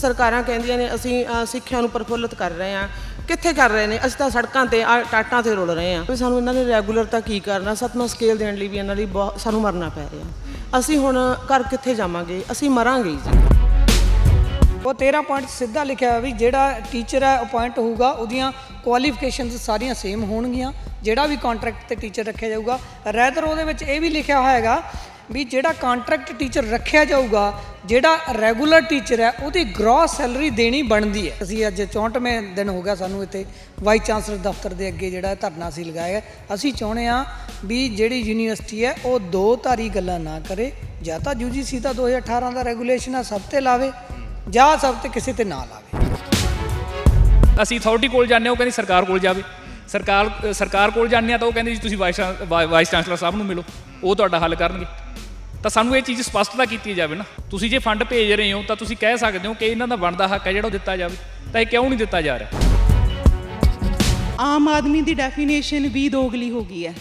ਸਰਕਾਰਾਂ ਕਹਿੰਦੀਆਂ ਨੇ ਅਸੀਂ ਅ, ਸਿੱਖਿਆ ਨੂੰ ਪ੍ਰਫੁੱਲਤ ਕਰ ਰਹੇ ਹਾਂ। ਕਿੱਥੇ ਕਰ ਰਹੇ ਨੇ? ਅਸੀਂ ਤਾਂ ਸੜਕਾਂ ਤੇ ਆ ਟਾਟਾਂ ਤੇ ਰੁਲ ਰਹੇ ਹਾਂ। ਵੀ ਸਾਨੂੰ ਇਹਨਾਂ ਨੇ ਰੈਗੂਲਰ ਤਾਂ ਕੀ ਕਰਨਾ? ਸੱਤਵਾਂ ਸਕੇਲ ਦੇਣ ਲਈ ਵੀ ਇਹਨਾਂ ਲਈ ਬਹੁਤ ਸਾਨੂੰ ਮਰਨਾ ਪੈ ਰਿਹਾ। ਅਸੀਂ ਹੁਣ ਘਰ ਕਿੱਥੇ ਜਾਵਾਂਗੇ? ਅਸੀਂ ਮਰਾਂਗੇ ਹੀ ਜੀ। ਉਹ 13 ਪੁਆਇੰਟ ਸਿੱਧਾ ਲਿਖਿਆ ਹੋਇਆ ਵੀ ਜਿਹੜਾ ਟੀਚਰ ਹੈ ਅਪਾਇੰਟ ਹੋਊਗਾ ਉਹਦੀਆਂ ਕੁਆਲੀਫਿਕੇਸ਼ਨਸ ਸਾਰੀਆਂ ਸੇਮ ਹੋਣਗੀਆਂ। ਜਿਹੜਾ ਵੀ ਕੰਟਰੈਕਟ ਤੇ ਟੀਚਰ ਰੱਖਿਆ ਜਾਊਗਾ। ਰੈਦਰ ਉਹਦੇ ਵਿੱਚ ਇਹ ਵੀ ਲਿਖਿਆ ਹੋਇਆ ਹੈਗਾ ਵੀ ਜਿਹੜਾ ਕੰਟਰੈਕਟ ਟੀਚਰ ਰੱਖਿਆ ਜਾਊਗਾ, ਜਿਹੜਾ ਰੈਗੂਲਰ ਟੀਚਰ ਹੈ, ਉਹਦੀ ਗ੍ਰੋਸ ਸੈਲਰੀ ਦੇਣੀ ਬਣਦੀ ਹੈ। ਅਸੀਂ ਅੱਜ 64ਵੇਂ ਦਿਨ ਹੋ ਗਿਆ ਸਾਨੂੰ ਇੱਥੇ ਵਾਈਸ ਚਾਂਸਲਰ ਦਫ਼ਤਰ ਦੇ ਅੱਗੇ ਜਿਹੜਾ ਧਰਨਾ ਸੀ ਲਗਾਇਆ ਹੈ। ਅਸੀਂ ਚਾਹੁੰਦੇ ਹਾਂ ਵੀ ਜਿਹੜੀ ਯੂਨੀਵਰਸਿਟੀ ਹੈ, ਉਹ ਦੋ ਧਾਰੀ ਗੱਲਾਂ ਨਾ ਕਰੇ। ਜਾਂ ਤਾਂ ਯੂਜੀਸੀ ਦਾ 2018 ਦਾ ਰੈਗੂਲੇਸ਼ਨ ਹੈ ਸਭ ਤੇ ਲਾਵੇ, ਜਾਂ ਸਭ ਤੇ ਕਿਸੇ ਤੇ ਨਾ ਲਾਵੇ। ਅਸੀਂ ਅਥਾਰਟੀ ਕੋਲ ਜਾਂਦੇ ਹਾਂ, ਉਹ ਕਹਿੰਦੀ ਸਰਕਾਰ ਕੋਲ ਜਾਵੇ। ਸਰਕਾਰ ਸਰਕਾਰ ਕੋਲ ਜਾਂਦੇ ਆ ਤਾਂ ਉਹ ਕਹਿੰਦੇ ਜੀ, ਤੁਸੀਂ ਵਾਈਸ ਚਾਂ- ਵਾ- ਵਾਈਸ ਚਾਂਸਲਰ ਸਾਹਿਬ ਨੂੰ ਮਿਲੋ। ਉਹ ਤੁਹਾਡਾ ਹੱਲ ਕਰਨਗੇ। ਤਾਂ ਸਾਨੂੰ ਇਹ ਚੀਜ਼ ਸਪਸ਼ਟਤਾ ਕੀਤੀ ਜਾਵੇ ਨਾ। ਤੁਸੀਂ ਜੇ ਫੰਡ ਭੇਜ ਰਹੇ ਹੋ, ਤਾਂ ਤੁਸੀਂ ਕਹਿ ਸਕਦੇ ਹੋ ਕਿ ਇਹਨਾਂ ਦਾ ਬਣਦਾ ਹੱਕ ਹੈ ਜਿਹੜਾ ਉਹ ਦਿੱਤਾ ਜਾਵੇ। ਤਾਂ ਇਹ ਕਿਉਂ ਨਹੀਂ ਦਿੱਤਾ ਜਾ ਰਿਹਾ? ਆਮ ਆਦਮੀ ਦੀ ਡੈਫੀਨੇਸ਼ਨ ਵੀ ਦੋਗਲੀ ਹੋ ਗਈ ਹੈ।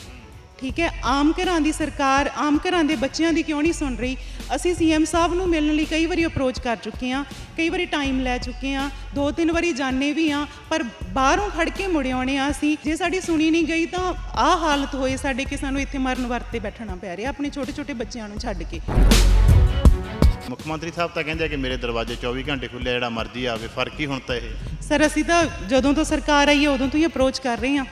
ਠੀਕ ਹੈ? ਆਮ ਘਰਾਂ ਦੀ ਸਰਕਾਰ ਆਮ ਘਰਾਂ ਦੇ ਬੱਚਿਆਂ ਦੀ ਕਿਉਂ ਨਹੀਂ ਸੁਣ ਰਹੀ? ਅਸੀਂ ਸੀਐਮ ਸਾਹਿਬ ਨੂੰ ਮਿਲਣ ਲਈ ਕਈ ਵਾਰੀ ਅਪਰੋਚ ਕਰ ਚੁੱਕੇ ਹਾਂ ਕਈ ਵਾਰੀ ਟਾਈਮ ਲੈ ਚੁੱਕੇ ਹਾਂ ਦੋ ਤਿੰਨ ਵਾਰੀ ਜਾਣੇ ਵੀ ਹਾਂ ਪਰ ਬਾਹਰੋਂ ਖੜ ਕੇ ਮੁੜ ਆਉਣੇ ਆ ਅਸੀਂ। ਜੇ ਸਾਡੀ ਸੁਣੀ ਨਹੀਂ ਗਈ ਤਾਂ ਆਹ ਹਾਲਤ ਹੋਏ ਸਾਡੇ ਕਿ ਸਾਨੂੰ ਇੱਥੇ ਮਰਨ ਵਰਤੇ ਬੈਠਣਾ ਪੈ ਰਿਹਾ ਆਪਣੇ ਛੋਟੇ ਛੋਟੇ ਬੱਚਿਆਂ ਨੂੰ ਛੱਡ ਕੇ। ਮੁੱਖ ਮੰਤਰੀ ਸਾਹਿਬ ਤਾਂ ਕਹਿੰਦੇ ਆ ਕਿ ਮੇਰੇ ਦਰਵਾਜ਼ੇ 24 ਘੰਟੇ ਖੁੱਲੇ ਜਿਹੜਾ ਮਰਜ਼ੀ ਆਵੇ ਫ਼ਰਕ ਹੀ ਹੁਣ ਤਾਂ ਇਹ। ਸਰ ਅਸੀਂ ਤਾਂ ਜਦੋਂ ਤੋਂ ਸਰਕਾਰ ਆਈ ਹੈ ਉਦੋਂ ਤੋਂ ਹੀ ਅਪਰੋਚ ਕਰ ਰਹੇ ਹਾਂ।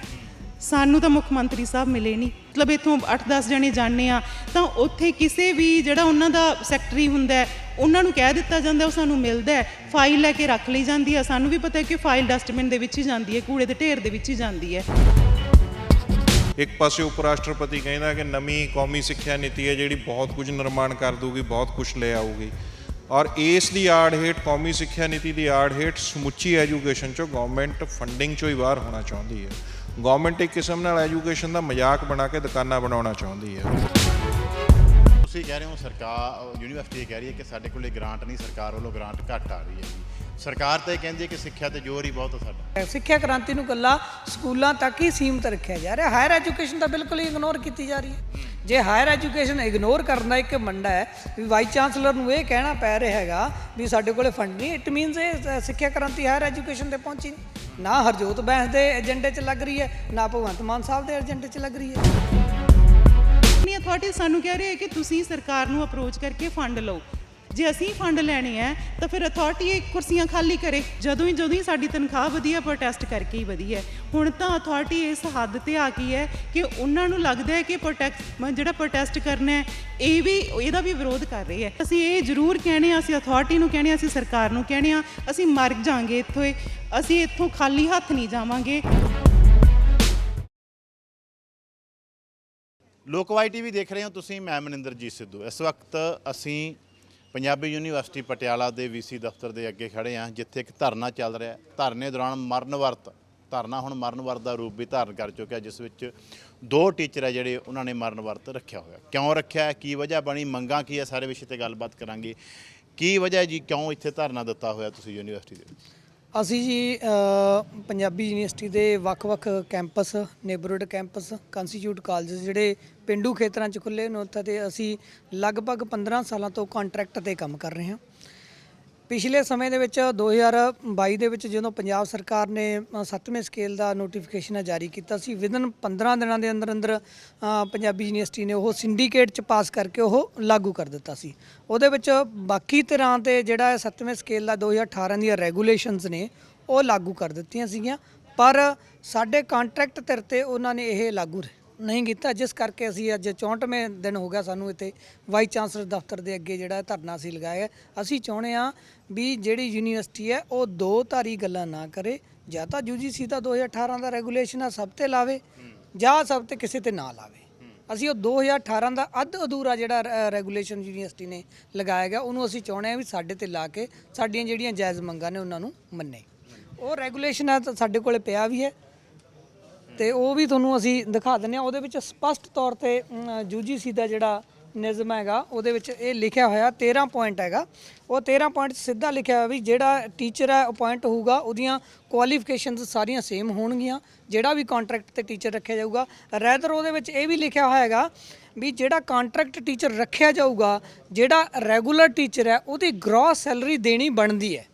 ਸਾਨੂੰ ਤਾਂ ਮੁੱਖ ਮੰਤਰੀ ਸਾਹਿਬ ਮਿਲੇ ਨਹੀਂ। ਮਤਲਬ ਇੱਥੋਂ 8-10 ਜਣੇ ਜਾਣਦੇ ਆ ਤਾਂ ਉੱਥੇ ਕਿਸੇ ਵੀ ਜਿਹੜਾ ਉਹਨਾਂ ਦਾ ਸੈਕਟਰੀ ਹੁੰਦਾ ਹੈ, ਉਹਨਾਂ ਨੂੰ ਕਹਿ ਦਿੱਤਾ ਜਾਂਦਾ ਉਹ ਸਾਨੂੰ ਮਿਲਦਾ ਹੈ। ਫਾਈਲ ਲੈ ਕੇ ਰੱਖ ਲਈ ਜਾਂਦੀ ਹੈ ਸਾਨੂੰ ਵੀ ਪਤਾ ਹੈ ਕਿ ਫਾਈਲ ਡਸਟਬਿਨ ਦੇ ਵਿੱਚ ਹੀ ਜਾਂਦੀ ਹੈ ਕੂੜੇ ਦੇ ਢੇਰ ਦੇ ਵਿੱਚ ਹੀ ਜਾਂਦੀ ਹੈ। ਇੱਕ ਪਾਸੇ ਉਪ ਰਾਸ਼ਟਰਪਤੀ ਕਹਿੰਦਾ ਕਿ ਨਵੀਂ ਕੌਮੀ ਸਿੱਖਿਆ ਨੀਤੀ ਹੈ ਜਿਹੜੀ ਬਹੁਤ ਕੁਝ ਨਿਰਮਾਣ ਕਰ ਦੂਗੀ ਬਹੁਤ ਕੁਝ ਲੈ ਆਊਗੀ। ਔਰ ਇਸ ਦੀ ਆੜ ਹੇਠ ਕੌਮੀ ਸਿੱਖਿਆ ਨੀਤੀ ਦੀ ਆੜ ਹੇਠ ਸਮੁੱਚੀ ਐਜੂਕੇਸ਼ਨ ਚੋਂ ਗਵਰਨਮੈਂਟ ਫੰਡਿੰਗ ਚੋਂ ਹੀ ਬਾਹਰ ਹੋਣਾ ਚਾਹੁੰਦੀ ਹੈ। ਗਵਰਨਮੈਂਟ ਇੱਕ ਕਿਸਮ ਨਾਲ ਐਜੂਕੇਸ਼ਨ ਦਾ ਮਜ਼ਾਕ ਬਣਾ ਕੇ ਦੁਕਾਨਾਂ ਬਣਾਉਣਾ ਚਾਹੁੰਦੀ ਹੈ। ਤੁਸੀਂ ਕਹਿ ਰਹੇ ਹੋ ਸਰਕਾਰ ਯੂਨੀਵਰਸਿਟੀ ਕਹਿ ਰਹੀ ਹੈ ਕਿ ਸਾਡੇ ਕੋਲੇ ਗ੍ਰਾਂਟ ਨਹੀਂ, ਸਰਕਾਰ ਵੱਲੋਂ ਗ੍ਰਾਂਟ ਘੱਟ ਆ ਰਹੀ ਹੈ ਸਰਕਾਰ ਤਾਂ ਇਹ ਕਹਿੰਦੀ ਹੈ ਕਿ ਸਿੱਖਿਆ ਤੇ ਜ਼ੋਰ ਹੀ ਬਹੁਤ ਆ ਸਾਡਾ। ਸਿੱਖਿਆ ਕ੍ਰਾਂਤੀ ਨੂੰ ਗੱਲਾਂ ਸਕੂਲਾਂ ਤੱਕ ਹੀ ਸੀਮਤ ਰੱਖਿਆ ਜਾ ਰਿਹਾ। ਹਾਇਰ ਐਜੂਕੇਸ਼ਨ ਤਾਂ ਬਿਲਕੁਲ ਹੀ ਇਗਨੋਰ ਕੀਤੀ ਜਾ ਰਹੀ ਹੈ। ਜੇ ਹਾਇਰ ਐਜੂਕੇਸ਼ਨ ਇਗਨੋਰ ਕਰਨਾ ਇੱਕ ਮੰਡਾ ਹੈ ਵੀ ਵਾਈਸ ਚਾਂਸਲਰ ਨੂੰ ਇਹ ਕਹਿਣਾ ਪੈ ਰਿਹਾ ਹੈਗਾ ਵੀ ਸਾਡੇ ਕੋਲੇ ਫੰਡ ਨਹੀਂ ਇਟ ਮੀਨਸ ਇਹ ਸਿੱਖਿਆ ਕ੍ਰਾਂਤੀ ਹਾਇਰ ਐਜੂਕੇਸ਼ਨ ਤੇ ਪਹੁੰਚੀ ਨਹੀਂ। ਨਾ ਹਰਜੋਤ ਬੈਂਸ ਦੇ ਏਜੰਡੇ 'ਚ ਲੱਗ ਰਹੀ ਹੈ ਨਾ ਭਗਵੰਤ ਮਾਨ ਸਾਹਿਬ ਦੇ ਏਜੰਡੇ 'ਚ ਲੱਗ ਰਹੀ ਹੈ। ਨਹੀਂ ਅਥਾਰਟੀ ਸਾਨੂੰ ਕਹਿ ਰਹੀ ਹੈ ਕਿ ਤੁਸੀਂ ਸਰਕਾਰ ਨੂੰ ਅਪਰੋਚ ਕਰਕੇ ਫੰਡ ਲਓ। ਜੇ ਅਸੀਂ ਫੰਡ ਲੈਣੇ ਆ, ਤਾਂ ਫਿਰ ਅਥਾਰਟੀ ਇਹ ਕੁਰਸੀਆਂ ਖਾਲੀ ਕਰੇ। ਜਦੋਂ ਹੀ ਜਦੋਂ ਹੀ ਸਾਡੀ ਤਨਖਾਹ ਵਧੀਆ ਪ੍ਰੋਟੈਸਟ ਕਰਕੇ ਹੀ ਵਧੀਆ। ਹੁਣ ਤਾਂ ਅਥਾਰਟੀ ਇਸ ਹੱਦ ਤੇ ਆ ਗਈ ਹੈ ਕਿ ਉਹਨਾਂ ਨੂੰ ਲੱਗਦਾ ਹੈ ਕਿ ਪ੍ਰੋਟੈਕਟ ਜਿਹੜਾ ਪ੍ਰੋਟੈਸਟ ਕਰਨਾ ਹੈ, ਇਹ ਵੀ ਇਹਦਾ ਵੀ ਵਿਰੋਧ ਕਰ ਰਹੀ ਹੈ। ਅਸੀਂ ਇਹ ਜ਼ਰੂਰ ਕਹਿਣੇ ਆ, ਅਸੀਂ ਅਥਾਰਟੀ ਨੂੰ ਕਹਿਣੇ ਆ, ਅਸੀਂ ਸਰਕਾਰ ਨੂੰ ਕਹਿਣੇ ਆ, ਅਸੀਂ ਮਰ ਜਾਾਂਗੇ ਇੱਥੋਂ ਅਸੀਂ ਇੱਥੋਂ ਖਾਲੀ ਹੱਥ ਨਹੀਂ ਜਾਵਾਂਗੇ। ਲੋਕਵਾਈ ਟੀਵੀ ਦੇਖ ਰਹੇ ਹੋ ਤੁਸੀਂ, ਮੈਂ ਮਨਿੰਦਰਜੀਤ ਸਿੱਧੂ। ਇਸ ਵਕਤ ਅਸੀਂ ਪੰਜਾਬੀ ਯੂਨੀਵਰਸਿਟੀ ਪਟਿਆਲਾ ਦੇ ਵੀਸੀ ਦਫ਼ਤਰ ਦੇ ਅੱਗੇ ਖੜੇ ਹਾਂ, ਜਿੱਥੇ ਇੱਕ ਧਰਨਾ ਚੱਲ ਰਿਹਾ ਧਰਨੇ ਦੌਰਾਨ ਮਰਨ ਵਰਤ, ਧਰਨਾ ਹੁਣ ਮਰਨ ਵਰਤ ਦਾ ਰੂਪ ਵੀ ਧਾਰਨ ਕਰ ਚੁੱਕਿਆ, ਜਿਸ ਵਿੱਚ ਦੋ ਟੀਚਰ ਹੈ ਜਿਹੜੇ ਉਹਨਾਂ ਨੇ ਮਰਨ ਵਰਤ ਰੱਖਿਆ ਹੋਇਆ। ਕਿਉਂ ਰੱਖਿਆ ਕੀ ਵਜ੍ਹਾ ਬਣੀ? ਮੰਗਾਂ ਕੀ ਹੈ? ਸਾਰੇ ਵਿਸ਼ੇ ਤੇ ਗੱਲਬਾਤ ਕਰਾਂਗੇ। ਕੀ ਵਜ੍ਹਾ ਜੀ? ਕਿਉਂ ਇੱਥੇ ਧਰਨਾ ਦਿੱਤਾ ਹੋਇਆ ਤੁਸੀਂ ਯੂਨੀਵਰਸਿਟੀ ਦੇ ਵਿੱਚ? ਅਸੀਂ ਜੀ ਅ, ਪੰਜਾਬੀ ਯੂਨੀਵਰਸਿਟੀ ਦੇ ਵੱਖ-ਵੱਖ campus neighbourhood campus constituent college ਜਿਹੜੇ ਪਿੰਡੂ ਖੇਤਰਾਂ 'ਚ ਖੁੱਲੇ ਨੇ ਉੱਥੇ ਤੇ ਅਸੀਂ ਲਗਭਗ 15 ਸਾਲਾਂ ਤੋਂ ਕੰਟਰੈਕਟ ਤੇ ਕੰਮ ਕਰ ਰਹੇ ਹਾਂ। ਪਿਛਲੇ ਸਮੇਂ ਦੇ ਵਿੱਚ 2022 ਦੇ ਵਿੱਚ ਜਦੋਂ ਪੰਜਾਬ ਸਰਕਾਰ ਨੇ 7ਵੇਂ ਸਕੇਲ ਦਾ ਨੋਟੀਫਿਕੇਸ਼ਨ ਜਾਰੀ ਕੀਤਾ ਸੀ ਵਿਦਨ 15 ਦਿਨਾਂ ਦੇ ਅੰਦਰ ਅੰਦਰ ਪੰਜਾਬੀ ਯੂਨੀਵਰਸਿਟੀ ਨੇ ਉਹ ਸਿੰਡੀਕੇਟ ਚ ਪਾਸ ਕਰਕੇ ਉਹ ਲਾਗੂ ਕਰ ਦਿੱਤਾ ਸੀ। ਉਹਦੇ ਵਿੱਚ ਬਾਕੀ ਤਰ੍ਹਾਂ ਤੇ ਜਿਹੜਾ ਹੈ 7ਵੇਂ ਸਕੇਲ ਦਾ 2018 ਦੀਆਂ ਰੈਗੂਲੇਸ਼ਨਸ ਨੇ, ਉਹ ਲਾਗੂ ਕਰ ਦਿੱਤੀਆਂ ਸੀਗੀਆਂ, ਪਰ ਸਾਡੇ ਕੰਟਰੈਕਟ ਧਿਰ ਤੇ ਉਹਨਾਂ ਨੇ ਇਹ ਲਾਗੂ ਨਹੀਂ ਕੀਤਾ। ਜਿਸ ਕਰਕੇ ਅਸੀਂ ਅੱਜ 64ਵੇਂ ਦਿਨ ਹੋ ਗਿਆ ਸਾਨੂੰ ਇੱਥੇ ਵਾਈਸ ਚਾਂਸਲਰ ਦਫ਼ਤਰ ਦੇ ਅੱਗੇ ਜਿਹੜਾ ਧਰਨਾ ਸੀ ਲਗਾਇਆ ਅਸੀਂ ਚਾਹੁੰਦੇ ਆ ਵੀ ਜਿਹੜੀ ਯੂਨੀਵਰਸਿਟੀ ਹੈ, ਉਹ ਦੋ ਧਾਰੀ ਗੱਲਾਂ ਨਾ ਕਰੇ। ਜਾਂ ਤਾਂ ਯੂਜੀਸੀ ਦਾ 2018 ਦਾ ਰੈਗੂਲੇਸ਼ਨ ਆ, ਸਭ ਤੇ ਲਾਵੇ ਜਾਂ ਸਭ ਤੇ ਕਿਸੇ ਤੇ ਨਾ ਲਾਵੇ। ਅਸੀਂ ਉਹ 2018 ਦਾ ਅੱਧ ਅਧੂਰਾ ਜਿਹੜਾ ਰੈਗੂਲੇਸ਼ਨ ਯੂਨੀਵਰਸਿਟੀ ਨੇ ਲਗਾਇਆ ਗਿਆ, ਉਹਨੂੰ ਅਸੀਂ ਚਾਹੁੰਦੇ ਆ ਵੀ ਸਾਡੇ ਤੇ ਲਾ ਕੇ ਸਾਡੀਆਂ ਜਿਹੜੀਆਂ ਜਾਇਜ਼ ਮੰਗਾਂ ਨੇ, ਉਹਨਾਂ ਨੂੰ ਮੰਨੇ। ਉਹ ਰੈਗੂਲੇਸ਼ਨ ਹੈ ਤਾਂ ਸਾਡੇ ਕੋਲੇ ਪਿਆ ਵੀ ਹੈ। ਤੇ ਉਹ ਵੀ ਤੁਹਾਨੂੰ ਅਸੀਂ ਦਿਖਾ ਦਿੰਨੇ ਆ ਉਹਦੇ ਵਿੱਚ ਸਪਸ਼ਟ ਤੌਰ ਤੇ ਯੂਜੀਸੀ ਦਾ ਜਿਹੜਾ ਨਿਯਮ ਹੈਗਾ, ਉਹਦੇ ਵਿੱਚ ਇਹ ਲਿਖਿਆ ਹੋਇਆ 13 ਪੁਆਇੰਟ ਹੈਗਾ। ਉਹ 13 ਪੁਆਇੰਟ ਸਿੱਧਾ ਲਿਖਿਆ ਹੋਇਆ ਵੀ ਜਿਹੜਾ ਟੀਚਰ ਹੈ ਅਪਾਇੰਟ ਹੋਊਗਾ, ਉਹਦੀਆਂ ਕੁਆਲੀਫਿਕੇਸ਼ਨਸ ਸਾਰੀਆਂ ਸੇਮ ਹੋਣਗੀਆਂ। ਜਿਹੜਾ ਵੀ ਕੰਟਰੈਕਟ ਤੇ ਟੀਚਰ ਰੱਖਿਆ ਜਾਊਗਾ ਰੈਦਰ ਉਹਦੇ ਵਿੱਚ ਇਹ ਵੀ ਲਿਖਿਆ ਹੋਇਆ ਹੈਗਾ ਵੀ ਜਿਹੜਾ ਕੰਟਰੈਕਟ ਟੀਚਰ ਰੱਖਿਆ ਜਾਊਗਾ, ਜਿਹੜਾ ਰੈਗੂਲਰ ਟੀਚਰ ਹੈ, ਉਹਦੀ ਗ੍ਰੋਸ ਸੈਲਰੀ ਦੇਣੀ ਬਣਦੀ ਹੈ।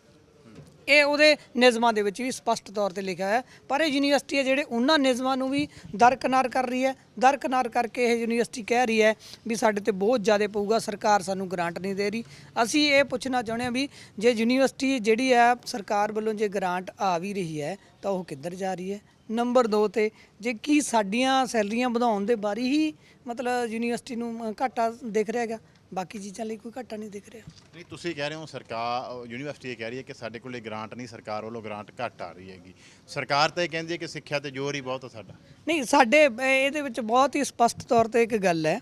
ਇਹ ਉਹਦੇ ਨਿਯਮਾਂ ਦੇ ਵਿੱਚ ਵੀ ਸਪਸ਼ਟ ਤੌਰ ਤੇ ਲਿਖਿਆ ਹੈ। ਪਰ ਇਹ ਯੂਨੀਵਰਸਿਟੀ ਹੈ ਜਿਹੜੇ ਉਹਨਾਂ ਨਿਯਮਾਂ ਨੂੰ ਵੀ ਦਰਕਨਾਰ ਕਰ ਰਹੀ ਹੈ। ਦਰਕਨਾਰ ਕਰਕੇ ਇਹ ਯੂਨੀਵਰਸਿਟੀ ਕਹਿ ਰਹੀ ਹੈ ਵੀ ਸਾਡੇ ਤੇ ਬਹੁਤ ਜ਼ਿਆਦਾ ਪਊਗਾ, ਸਰਕਾਰ ਸਾਨੂੰ ਗ੍ਰਾਂਟ ਨਹੀਂ ਦੇ ਰਹੀ। ਅਸੀਂ ਇਹ ਪੁੱਛਣਾ ਚਾਹੁੰਦੇ ਹਾਂ ਵੀ ਜੇ ਯੂਨੀਵਰਸਿਟੀ ਜਿਹੜੀ ਹੈ, ਸਰਕਾਰ ਵੱਲੋਂ ਜੇ ਗ੍ਰਾਂਟ ਆ ਵੀ ਰਹੀ ਹੈ, ਤਾਂ ਉਹ ਕਿੱਧਰ ਜਾ ਰਹੀ ਹੈ? ਨੰਬਰ 2 ਤੇ ਜੇ ਕੀ ਸਾਡੀਆਂ ਸੈਲਰੀਆਂ ਵਧਾਉਣ ਦੇ ਬਾਰੇ ਹੀ ਮਤਲਬ ਯੂਨੀਵਰਸਿਟੀ ਨੂੰ ਘਾਟਾ ਦਿਖ ਰਿਹਾ ਹੈਗਾ? ਬਾਕੀ ਚੀਜ਼ਾਂ ਲਈ ਕੋਈ ਘਾਟਾ ਨਹੀਂ ਦਿਖ ਰਿਹਾ। ਨਹੀਂ ਤੁਸੀਂ ਕਹਿ ਰਹੇ ਹੋ ਸਰਕਾਰ ਯੂਨੀਵਰਸਿਟੀ ਇਹ ਕਹਿ ਰਹੀ ਹੈ ਕਿ ਸਾਡੇ ਕੋਲੇ ਗ੍ਰਾਂਟ ਨਹੀਂ ਸਰਕਾਰ ਵੱਲੋਂ ਗ੍ਰਾਂਟ ਘੱਟ ਆ ਰਹੀ ਹੈਗੀ। ਸਰਕਾਰ ਤਾਂ ਇਹ ਕਹਿੰਦੀ ਹੈ ਕਿ ਸਿੱਖਿਆ ਤੇ ਜ਼ੋਰ ਹੀ ਬਹੁਤ ਆ ਸਾਡਾ। ਨਹੀਂ ਸਾਡੇ ਇਹਦੇ ਵਿੱਚ ਬਹੁਤ ਹੀ ਸਪਸ਼ਟ ਤੌਰ ਤੇ ਇੱਕ ਗੱਲ ਹੈ